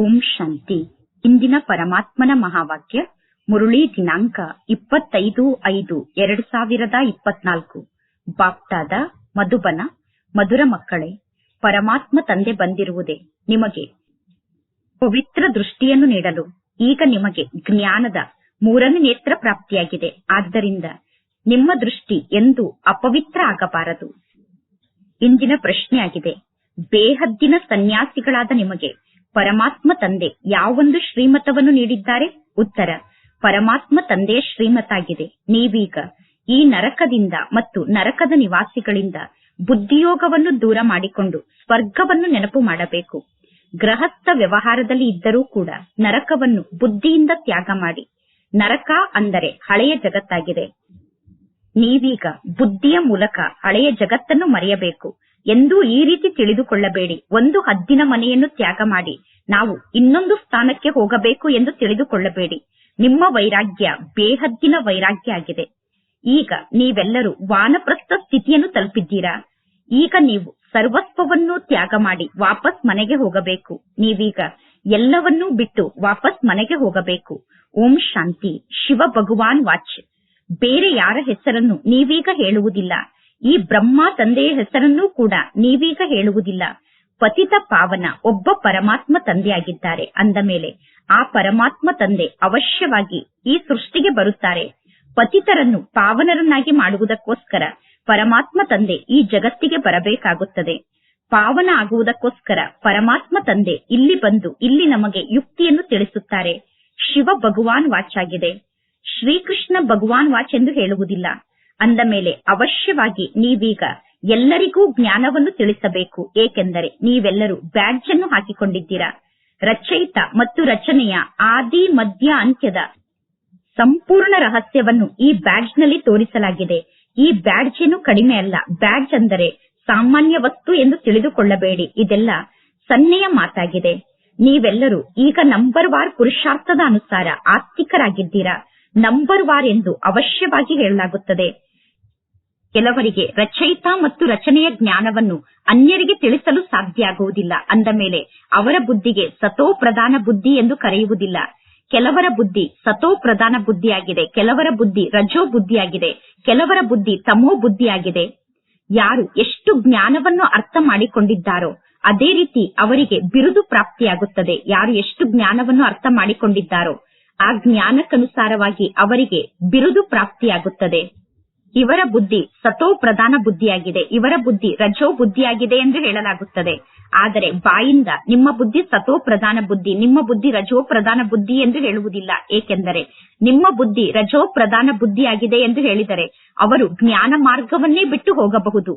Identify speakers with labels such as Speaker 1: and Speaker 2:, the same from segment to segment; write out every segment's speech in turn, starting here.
Speaker 1: ಓಂ ಶಾಂತಿ. ಇಂದಿನ ಪರಮಾತ್ಮನ ಮಹಾವಾಕ್ಯ, ಮುರುಳಿ ದಿನಾಂಕ ಇಪ್ಪತ್ತೈದು ಐದು ಎರಡು ಸಾವಿರದ ಇಪ್ಪತ್ನಾಲ್ಕು. ಬಾಪ್ಟಾದ ಮಧುಬನ, ಮಧುರ ಮಕ್ಕಳೇ, ಪರಮಾತ್ಮ ತಂದೆ ಬಂದಿರುವುದೇ ನಿಮಗೆ. ಪವಿತ್ರ ದೃಷ್ಟಿಯನ್ನು ನೀಡಲು ಈಗ ನಿಮಗೆ ಜ್ಞಾನದ ಮೂರನೇ ನೇತ್ರ ಪ್ರಾಪ್ತಿಯಾಗಿದೆ. ಆದ್ದರಿಂದ ನಿಮ್ಮ ದೃಷ್ಟಿ ಎಂದು ಅಪವಿತ್ರ ಆಗಬಾರದು. ಇಂದಿನ ಪ್ರಶ್ನೆಯಾಗಿದೆ, ಬೇಹದ್ದಿನ ಸನ್ಯಾಸಿಗಳಾದ ನಿಮಗೆ ಪರಮಾತ್ಮ ತಂದೆ ಯಾವೊಂದು ಶ್ರೀಮತವನ್ನು ನೀಡಿದ್ದಾರೆ? ಉತ್ತರ, ಪರಮಾತ್ಮ ತಂದೆಯ ಶ್ರೀಮತಾಗಿದೆ. ನೀವೀಗ ಈ ನರಕದಿಂದ ಮತ್ತು ನರಕದ ನಿವಾಸಿಗಳಿಂದ ಬುದ್ಧಿಯೋಗವನ್ನು ದೂರ ಮಾಡಿಕೊಂಡು ಸ್ವರ್ಗವನ್ನು ನೆನಪು ಮಾಡಬೇಕು. ಗೃಹಸ್ಥ ವ್ಯವಹಾರದಲ್ಲಿ ಇದ್ದರೂ ಕೂಡ ನರಕವನ್ನು ಬುದ್ಧಿಯಿಂದ ತ್ಯಾಗ ಮಾಡಿ. ನರಕ ಅಂದರೆ ಹಳೆಯ ಜಗತ್ತಾಗಿದೆ. ನೀವೀಗ ಬುದ್ಧಿಯ ಮೂಲಕ ಹಳೆಯ ಜಗತ್ತನ್ನು ಮರೆಯಬೇಕು. ಎಂದೂ ಈ ರೀತಿ ತಿಳಿದುಕೊಳ್ಳಬೇಡಿ. ಒಂದು ಹದ್ದಿನ ಮನೆಯನ್ನು ತ್ಯಾಗ ಮಾಡಿ. ನಾವು ಇನ್ನೊಂದು ಸ್ಥಾನಕ್ಕೆ ಹೋಗಬೇಕು ಎಂದು ತಿಳಿದುಕೊಳ್ಳಬೇಡಿ. ನಿಮ್ಮ ವೈರಾಗ್ಯ ಬೇಹದ್ದಿನ ವೈರಾಗ್ಯ ಆಗಿದೆ. ಈಗ ನೀವೆಲ್ಲರೂ ವಾನಪ್ರಸ್ಥ ಸ್ಥಿತಿಯನ್ನು ತಲುಪಿದ್ದೀರಾ? ಈಗ ನೀವು ಸರ್ವಸ್ವವನ್ನು ತ್ಯಾಗ ಮಾಡಿ ವಾಪಸ್ ಮನೆಗೆ ಹೋಗಬೇಕು. ನೀವೀಗ ಎಲ್ಲವನ್ನೂ ಬಿಟ್ಟು ವಾಪಸ್ ಮನೆಗೆ ಹೋಗಬೇಕು. ಓಂ ಶಾಂತಿ, ಶಿವ ಭಗವಾನ್ ವಾಚ್. ಬೇರೆ ಯಾರ ಹೆಸರನ್ನು ನೀವೀಗ ಹೇಳುವುದಿಲ್ಲ. ಈ ಬ್ರಹ್ಮ ತಂದೆಯ ಹೆಸರನ್ನೂ ಕೂಡ ನೀವೀಗ ಹೇಳುವುದಿಲ್ಲ. ಪತಿತ ಪಾವನ ಒಬ್ಬ ಪರಮಾತ್ಮ ತಂದೆಯಾಗಿದ್ದಾರೆ. ಅಂದ ಮೇಲೆ ಆ ಪರಮಾತ್ಮ ತಂದೆ ಅವಶ್ಯವಾಗಿ ಈ ಸೃಷ್ಟಿಗೆ ಬರುತ್ತಾರೆ. ಪತಿತರನ್ನು ಪಾವನರನ್ನಾಗಿ ಮಾಡುವುದಕ್ಕೋಸ್ಕರ ಪರಮಾತ್ಮ ತಂದೆ ಈ ಜಗತ್ತಿಗೆ ಬರಬೇಕಾಗುತ್ತದೆ. ಪಾವನ ಆಗುವುದಕ್ಕೋಸ್ಕರ ಪರಮಾತ್ಮ ತಂದೆ ಇಲ್ಲಿ ಬಂದು ಇಲ್ಲಿ ನಮಗೆ ಯುಕ್ತಿಯನ್ನು ತಿಳಿಸುತ್ತಾರೆ. ಶಿವ ಭಗವಾನ್ ವಾಚ್ ಆಗಿದೆ ಶ್ರೀಕೃಷ್ಣ ಭಗವಾನ್ ವಾಚ್ ಎಂದು ಹೇಳುವುದಿಲ್ಲ. ಅಂದ ಮೇಲೆ ಅವಶ್ಯವಾಗಿ ನೀವೀಗ ಎಲ್ಲರಿಗೂ ಜ್ಞಾನವನ್ನು ತಿಳಿಸಬೇಕು. ಏಕೆಂದರೆ ನೀವೆಲ್ಲರೂ ಬ್ಯಾಡ್ಜ್ ಅನ್ನು ಹಾಕಿಕೊಂಡಿದ್ದೀರಾ. ರಚಯಿತ ಮತ್ತು ರಚನೆಯ ಆದಿ, ಮಧ್ಯ, ಅಂತ್ಯದ ಸಂಪೂರ್ಣ ರಹಸ್ಯವನ್ನು ಈ ಬ್ಯಾಡ್ಜ್ನಲ್ಲಿ ತೋರಿಸಲಾಗಿದೆ. ಈ ಬ್ಯಾಡ್ಜ್ ಏನು ಕಡಿಮೆ ಅಲ್ಲ. ಬ್ಯಾಡ್ಜ್ ಅಂದರೆ ಸಾಮಾನ್ಯ ವಸ್ತು ಎಂದು ತಿಳಿದುಕೊಳ್ಳಬೇಡಿ. ಇದೆಲ್ಲ ಸನ್ನೆಯ ಮಾತಾಗಿದೆ. ನೀವೆಲ್ಲರೂ ಈಗ ನಂಬರ್ ವಾರ್ ಪುರುಷಾರ್ಥದ ಅನುಸಾರ ಆಸ್ತಿಕರಾಗಿದ್ದೀರಾ. ನಂಬರ್ ವಾರ್ ಎಂದು ಅವಶ್ಯವಾಗಿ ಹೇಳಲಾಗುತ್ತದೆ. ಕೆಲವರಿಗೆ ರಚಯಿತ ಮತ್ತು ರಚನೆಯ ಜ್ಞಾನವನ್ನು ಅನ್ಯರಿಗೆ ತಿಳಿಸಲು ಸಾಧ್ಯ ಆಗುವುದಿಲ್ಲ ಅಂದ ಮೇಲೆ, ಅವರ ಬುದ್ಧಿಗೆ ಸತೋ ಪ್ರಧಾನ ಬುದ್ಧಿ ಎಂದು ಕರೆಯುವುದಿಲ್ಲ. ಕೆಲವರ ಬುದ್ಧಿ ಸತೋ ಪ್ರಧಾನ ಬುದ್ಧಿಯಾಗಿದೆ, ಕೆಲವರ ಬುದ್ಧಿ ರಜೋ ಬುದ್ಧಿಯಾಗಿದೆ, ಕೆಲವರ ಬುದ್ಧಿ ತಮೋ ಬುದ್ಧಿಯಾಗಿದೆ. ಯಾರು ಎಷ್ಟು ಜ್ಞಾನವನ್ನು ಅರ್ಥ ಮಾಡಿಕೊಂಡಿದ್ದಾರೋ, ಅದೇ ರೀತಿ ಅವರಿಗೆ ಬಿರುದು ಪ್ರಾಪ್ತಿಯಾಗುತ್ತದೆ. ಯಾರು ಎಷ್ಟು ಜ್ಞಾನವನ್ನು ಅರ್ಥ ಮಾಡಿಕೊಂಡಿದ್ದಾರೋ, ಆ ಜ್ಞಾನಕ್ಕನುಸಾರವಾಗಿ ಅವರಿಗೆ ಬಿರುದು ಪ್ರಾಪ್ತಿಯಾಗುತ್ತದೆ. ಇವರ ಬುದ್ಧಿ ಸತೋ ಪ್ರಧಾನ ಬುದ್ಧಿಯಾಗಿದೆ, ಇವರ ಬುದ್ಧಿ ರಜೋ ಬುದ್ಧಿಯಾಗಿದೆ ಎಂದು ಹೇಳಲಾಗುತ್ತದೆ. ಆದರೆ ಬಾಯಿಂದ ನಿಮ್ಮ ಬುದ್ಧಿ ಸತೋ ಪ್ರಧಾನ ಬುದ್ಧಿ, ನಿಮ್ಮ ಬುದ್ಧಿ ರಜೋ ಪ್ರಧಾನ ಬುದ್ಧಿ ಎಂದು ಹೇಳುವುದಿಲ್ಲ. ಏಕೆಂದರೆ ನಿಮ್ಮ ಬುದ್ಧಿ ರಜೋ ಪ್ರಧಾನ ಬುದ್ಧಿಯಾಗಿದೆ ಎಂದು ಹೇಳಿದರೆ ಅವರು ಜ್ಞಾನ ಮಾರ್ಗವನ್ನೇ ಬಿಟ್ಟು ಹೋಗಬಹುದು.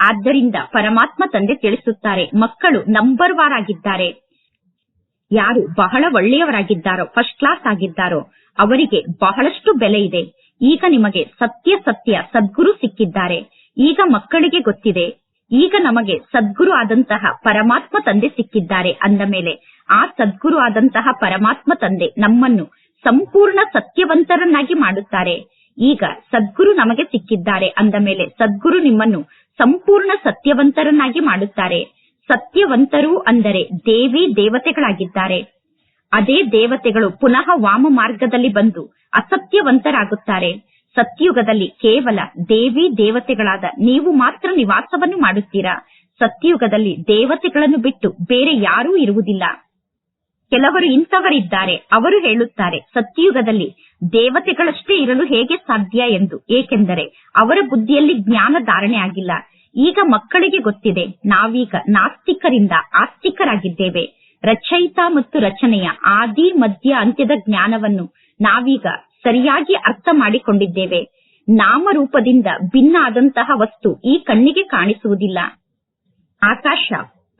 Speaker 1: ಆದ್ದರಿಂದ ಪರಮಾತ್ಮ ತಂದೆ ತಿಳಿಸುತ್ತಾರೆ, ಮಕ್ಕಳು ನಂಬರ್ ವಾರ್ ಆಗಿದ್ದಾರೆ. ಯಾರು ಬಹಳ ಒಳ್ಳೆಯವರಾಗಿದ್ದಾರೋ ಫಸ್ಟ್ ಕ್ಲಾಸ್ ಆಗಿದ್ದಾರೋ, ಅವರಿಗೆ ಬಹಳಷ್ಟು ಬೆಲೆ ಇದೆ. ಈಗ ನಿಮಗೆ ಸತ್ಯ ಸತ್ಯ ಸದ್ಗುರು ಸಿಕ್ಕಿದ್ದಾರೆ. ಈಗ ಮಕ್ಕಳಿಗೆ ಗೊತ್ತಿದೆ. ಈಗ ನಮಗೆ ಸದ್ಗುರು ಆದಂತಹ ಪರಮಾತ್ಮ ತಂದೆ ಸಿಕ್ಕಿದ್ದಾರೆ ಅಂದ ಮೇಲೆ ಆ ಸದ್ಗುರು ಆದಂತಹ ಪರಮಾತ್ಮ ತಂದೆ ನಮ್ಮನ್ನು ಸಂಪೂರ್ಣ ಸತ್ಯವಂತರನ್ನಾಗಿ ಮಾಡುತ್ತಾರೆ. ಈಗ ಸದ್ಗುರು ನಮಗೆ ಸಿಕ್ಕಿದ್ದಾರೆ ಅಂದ ಮೇಲೆ ಸದ್ಗುರು ನಿಮ್ಮನ್ನು ಸಂಪೂರ್ಣ ಸತ್ಯವಂತರನ್ನಾಗಿ ಮಾಡುತ್ತಾರೆ. ಸತ್ಯವಂತರು ಅಂದರೆ ದೇವಿ ದೇವತೆಗಳಾಗಿದ್ದಾರೆ. ಅದೇ ದೇವತೆಗಳು ಪುನಃ ವಾಮ ಮಾರ್ಗದಲ್ಲಿ ಬಂದು ಅಸತ್ಯವಂತರಾಗುತ್ತಾರೆ. ಸತ್ಯುಗದಲ್ಲಿ ಕೇವಲ ದೇವಿ ದೇವತೆಗಳಾದ ನೀವು ಮಾತ್ರ ನಿವಾಸವನ್ನು ಮಾಡುತ್ತೀರಾ? ಸತ್ಯುಗದಲ್ಲಿ ದೇವತೆಗಳನ್ನು ಬಿಟ್ಟು ಬೇರೆ ಯಾರೂ ಇರುವುದಿಲ್ಲ. ಕೆಲವರು ಇಂಥವರಿದ್ದಾರೆ, ಅವರು ಹೇಳುತ್ತಾರೆ ಸತ್ಯಯುಗದಲ್ಲಿ ದೇವತೆಗಳಷ್ಟೇ ಇರಲು ಹೇಗೆ ಸಾಧ್ಯ ಎಂದು. ಏಕೆಂದರೆ ಅವರ ಬುದ್ಧಿಯಲ್ಲಿ ಜ್ಞಾನ ಧಾರಣೆ ಆಗಿಲ್ಲ. ಈಗ ಮಕ್ಕಳಿಗೆ ಗೊತ್ತಿದೆ, ನಾವೀಗ ನಾಸ್ತಿಕರಿಂದ ಆಸ್ತಿಕರಾಗಿದ್ದೇವೆ. ರಚಯಿತ ಮತ್ತು ರಚನೆಯ ಆದಿ, ಮಧ್ಯ, ಅಂತ್ಯದ ಜ್ಞಾನವನ್ನು ನಾವೀಗ ಸರಿಯಾಗಿ ಅರ್ಥ ಮಾಡಿಕೊಂಡಿದ್ದೇವೆ. ನಾಮರೂಪದಿಂದ ಭಿನ್ನ ಆದಂತಹ ವಸ್ತು ಈ ಕಣ್ಣಿಗೆ ಕಾಣಿಸುವುದಿಲ್ಲ. ಆಕಾಶ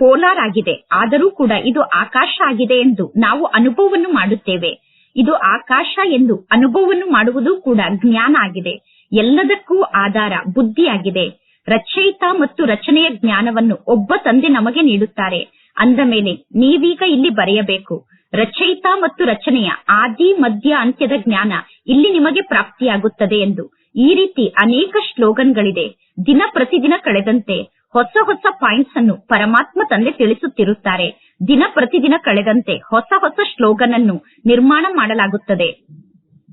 Speaker 1: ಪೋಲಾರ್ ಆಗಿದೆ. ಆದರೂ ಕೂಡ ಇದು ಆಕಾಶ ಆಗಿದೆ ಎಂದು ನಾವು ಅನುಭವವನ್ನು ಮಾಡುತ್ತೇವೆ. ಇದು ಆಕಾಶ ಎಂದು ಅನುಭವವನ್ನು ಮಾಡುವುದು ಕೂಡ ಜ್ಞಾನ ಆಗಿದೆ. ಎಲ್ಲದಕ್ಕೂ ಆಧಾರ ಬುದ್ಧಿಯಾಗಿದೆ. ರಚಯಿತ ಮತ್ತು ರಚನೆಯ ಜ್ಞಾನವನ್ನು ಒಬ್ಬ ತಂದೆ ನಮಗೆ ನೀಡುತ್ತಾರೆ. ಅಂದ ಮೇಲೆ ನೀವೀಗ ಇಲ್ಲಿ ಬರೆಯಬೇಕು. ರಚಯಿತ ಮತ್ತು ರಚನೆಯ ಆದಿ, ಮಧ್ಯ, ಅಂತ್ಯದ ಜ್ಞಾನ ಇಲ್ಲಿ ನಿಮಗೆ ಪ್ರಾಪ್ತಿಯಾಗುತ್ತದೆ ಎಂದು. ಈ ರೀತಿ ಅನೇಕ ಶ್ಲೋಗನ್ಗಳಿದೆ. ದಿನ ಪ್ರತಿದಿನ ಕಳೆದಂತೆ ಹೊಸ ಹೊಸ ಪಾಯಿಂಟ್ಸ್ ಅನ್ನು ಪರಮಾತ್ಮ ತಂದೆ ತಿಳಿಸುತ್ತಿರುತ್ತಾರೆ. ದಿನ ಪ್ರತಿದಿನ ಕಳೆದಂತೆ ಹೊಸ ಹೊಸ ಶ್ಲೋಗನ್ ಅನ್ನು ನಿರ್ಮಾಣ ಮಾಡಲಾಗುತ್ತದೆ.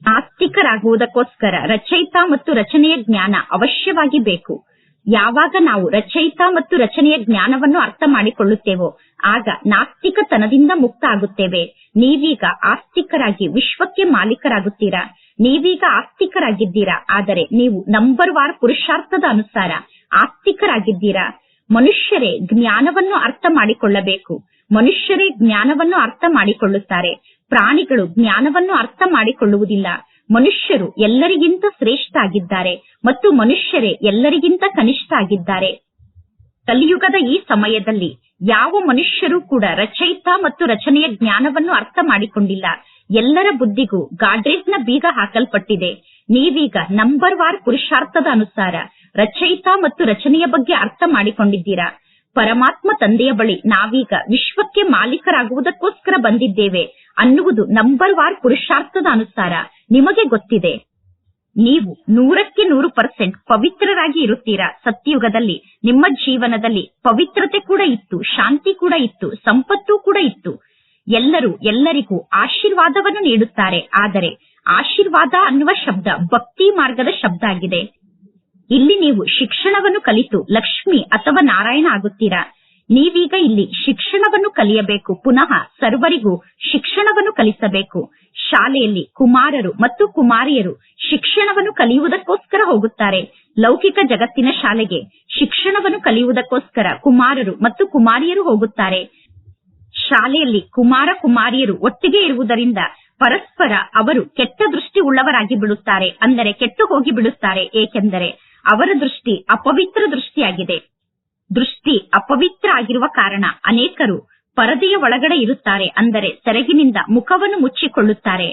Speaker 1: ಆಸ್ತಿಕರಾಗುವುದಕ್ಕೋಸ್ಕರ ರಚಯಿತ ಮತ್ತು ರಚನೆಯ ಜ್ಞಾನ ಅವಶ್ಯವಾಗಿ ಬೇಕು. ಯಾವಾಗ ನಾವು ರಚಯಿತ ಮತ್ತು ರಚನೆಯ ಜ್ಞಾನವನ್ನು ಅರ್ಥ ಮಾಡಿಕೊಳ್ಳುತ್ತೇವೋ, ಆಗ ನಾಸ್ತಿಕತನದಿಂದ ಮುಕ್ತ ಆಗುತ್ತೇವೆ ನೀವೀಗ ಆಸ್ತಿಕರಾಗಿ ವಿಶ್ವಕ್ಕೆ ಮಾಲೀಕರಾಗುತ್ತೀರಾ? ನೀವೀಗ ಆಸ್ತಿಕರಾಗಿದ್ದೀರಾ? ಆದರೆ ನೀವು ನಂಬರ್ ವಾರ್ ಪುರುಷಾರ್ಥದ ಅನುಸಾರ ಆಸ್ತಿಕರಾಗಿದ್ದೀರಾ? ಮನುಷ್ಯರೇ ಜ್ಞಾನವನ್ನು ಅರ್ಥ ಮಾಡಿಕೊಳ್ಳಬೇಕು. ಮನುಷ್ಯರೇ ಜ್ಞಾನವನ್ನು ಅರ್ಥ ಮಾಡಿಕೊಳ್ಳುತ್ತಾರೆ. ಪ್ರಾಣಿಗಳು ಜ್ಞಾನವನ್ನು ಅರ್ಥ ಮಾಡಿಕೊಳ್ಳುವುದಿಲ್ಲ. ಮನುಷ್ಯರು ಎಲ್ಲರಿಗಿಂತ ಶ್ರೇಷ್ಠ ಆಗಿದ್ದಾರೆ ಮತ್ತು ಮನುಷ್ಯರೇ ಎಲ್ಲರಿಗಿಂತ ಕನಿಷ್ಠ ಆಗಿದ್ದಾರೆ ಕಲಿಯುಗದ ಈ ಸಮಯದಲ್ಲಿ ಯಾವ ಮನುಷ್ಯರೂ ಕೂಡ ರಚಯಿತ ಮತ್ತು ರಚನೆಯ ಜ್ಞಾನವನ್ನು ಅರ್ಥ ಮಾಡಿಕೊಂಡಿಲ್ಲ. ಎಲ್ಲರ ಬುದ್ಧಿಗೂ ಗಾಡ್ರೇಜ್ನ ಬೀಗ ಹಾಕಲ್ಪಟ್ಟಿದೆ. ನೀವೀಗ ನಂಬರ್ ವಾರ್ ಪುರುಷಾರ್ಥದ ಅನುಸಾರ ರಚಯಿತ ಮತ್ತು ರಚನೆಯ ಬಗ್ಗೆ ಅರ್ಥ ಮಾಡಿಕೊಂಡಿದ್ದೀರಾ? ಪರಮಾತ್ಮ ತಂದೆಯ ಬಳಿ ನಾವೀಗ ವಿಶ್ವಕ್ಕೆ ಮಾಲೀಕರಾಗುವುದಕ್ಕೋಸ್ಕರ ಬಂದಿದ್ದೇವೆ ಅನ್ನುವುದು ನಂಬರ್ ವಾರ್ ಪುರುಷಾರ್ಥದ ಅನುಸಾರ ನಿಮಗೆ ಗೊತ್ತಿದೆ. ನೀವು ನೂರಕ್ಕೆ ನೂರು ಪರ್ಸೆಂಟ್ ಪವಿತ್ರರಾಗಿ ಇರುತ್ತೀರಾ? ಸತ್ಯಯುಗದಲ್ಲಿ ನಿಮ್ಮ ಜೀವನದಲ್ಲಿ ಪವಿತ್ರತೆ ಕೂಡ ಇತ್ತು, ಶಾಂತಿ ಕೂಡ ಇತ್ತು, ಸಂಪತ್ತು ಕೂಡ ಇತ್ತು. ಎಲ್ಲರೂ ಎಲ್ಲರಿಗೂ ಆಶೀರ್ವಾದವನ್ನು ನೀಡುತ್ತಾರೆ. ಆದರೆ ಆಶೀರ್ವಾದ ಅನ್ನುವ ಶಬ್ದ ಭಕ್ತಿ ಮಾರ್ಗದ ಶಬ್ದ ಆಗಿದೆ. ಇಲ್ಲಿ ನೀವು ಶಿಕ್ಷಣವನ್ನು ಕಲಿತು ಲಕ್ಷ್ಮಿ ಅಥವಾ ನಾರಾಯಣ ಆಗುತ್ತೀರಾ? ನೀವೀಗ ಇಲ್ಲಿ ಶಿಕ್ಷಣವನ್ನು ಕಲಿಯಬೇಕು. ಪುನಃ ಸರ್ವರಿಗೂ ಶಿಕ್ಷಣವನ್ನು ಕಲಿಸಬೇಕು. ಶಾಲೆಯಲ್ಲಿ ಕುಮಾರರು ಮತ್ತು ಕುಮಾರಿಯರು ಶಿಕ್ಷಣವನ್ನು ಕಲಿಯುವುದಕ್ಕೋಸ್ಕರ ಹೋಗುತ್ತಾರೆ. ಲೌಕಿಕ ಜಗತ್ತಿನ ಶಾಲೆಗೆ ಶಿಕ್ಷಣವನ್ನು ಕಲಿಯುವುದಕ್ಕೋಸ್ಕರ ಕುಮಾರರು ಮತ್ತು ಕುಮಾರಿಯರು ಹೋಗುತ್ತಾರೆ. ಶಾಲೆಯಲ್ಲಿ ಕುಮಾರ ಕುಮಾರಿಯರು ಒಟ್ಟಿಗೆ ಇರುವುದರಿಂದ ಪರಸ್ಪರ ಅವರು ಕೆಟ್ಟ ದೃಷ್ಟಿ ಉಳ್ಳವರಾಗಿ ಬಿಡುತ್ತಾರೆ ಅಂದರೆ ಕೆಟ್ಟು ಹೋಗಿ ಬಿಡುತ್ತಾರೆ ಏಕೆಂದರೆ ಅವರ ದೃಷ್ಟಿ ಅಪವಿತ್ರ ದೃಷ್ಟಿಯಾಗಿದೆ. ದೃಷ್ಟಿ ಅಪವಿತ್ರ ಆಗಿರುವ ಕಾರಣ ಅನೇಕರು ಪರದೆಯ ಒಳಗಡೆ ಇರುತ್ತಾರೆ, ಅಂದರೆ ಸೆರಗಿನಿಂದ ಮುಖವನ್ನು ಮುಚ್ಚಿಕೊಳ್ಳುತ್ತಾರೆ.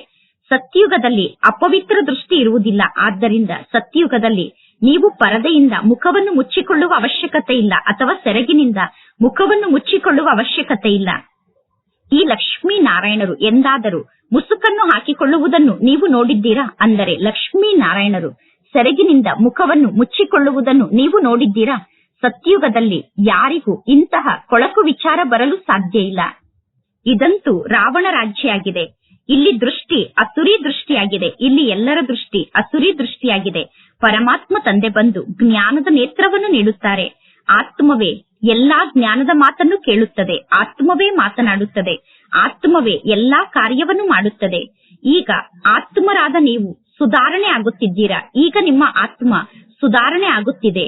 Speaker 1: ಸತ್ಯುಗದಲ್ಲಿ ಅಪವಿತ್ರ ದೃಷ್ಟಿ ಇರುವುದಿಲ್ಲ, ಆದ್ದರಿಂದ ಸತ್ಯುಗದಲ್ಲಿ ನೀವು ಪರದೆಯಿಂದ ಮುಖವನ್ನು ಮುಚ್ಚಿಕೊಳ್ಳುವ ಅವಶ್ಯಕತೆ ಇಲ್ಲ ಅಥವಾ ಸೆರಗಿನಿಂದ ಮುಖವನ್ನು ಮುಚ್ಚಿಕೊಳ್ಳುವ ಅವಶ್ಯಕತೆ ಇಲ್ಲ ಈ ಲಕ್ಷ್ಮೀನಾರಾಯಣರು ಎಂದಾದರೂ ಮುಸುಕನ್ನು ಹಾಕಿಕೊಳ್ಳುವುದನ್ನು ನೀವು ನೋಡಿದ್ದೀರಾ? ಅಂದರೆ ಲಕ್ಷ್ಮೀನಾರಾಯಣರು ಸೆರಗಿನಿಂದ ಮುಖವನ್ನು ಮುಚ್ಚಿಕೊಳ್ಳುವುದನ್ನು ನೀವು ನೋಡಿದ್ದೀರಾ? ಸತ್ಯುಗದಲ್ಲಿ ಯಾರಿಗೂ ಇಂತಹ ಕೊಳಕು ವಿಚಾರ ಬರಲು ಸಾಧ್ಯ ಇಲ್ಲ. ಇದಂತೂ ರಾವಣ ರಾಜ್ಯ ಆಗಿದೆ ಇಲ್ಲಿ ದೃಷ್ಟಿ ಅಸುರಿ ದೃಷ್ಟಿಯಾಗಿದೆ. ಇಲ್ಲಿ ಎಲ್ಲರ ದೃಷ್ಟಿ ಅಸುರಿ ದೃಷ್ಟಿಯಾಗಿದೆ. ಪರಮಾತ್ಮ ತಂದೆ ಬಂದು ಜ್ಞಾನದ ನೇತ್ರವನ್ನು ನೀಡುತ್ತಾರೆ. ಆತ್ಮವೇ ಎಲ್ಲಾ ಜ್ಞಾನದ ಮಾತನ್ನು ಕೇಳುತ್ತದೆ, ಆತ್ಮವೇ ಮಾತನಾಡುತ್ತದೆ, ಆತ್ಮವೇ ಎಲ್ಲಾ ಕಾರ್ಯವನ್ನು ಮಾಡುತ್ತದೆ. ಈಗ ಆತ್ಮರಾದ ನೀವು ಸುಧಾರಣೆ ಆಗುತ್ತಿದ್ದೀರಾ? ಈಗ ನಿಮ್ಮ ಆತ್ಮ ಸುಧಾರಣೆ ಆಗುತ್ತಿದೆ.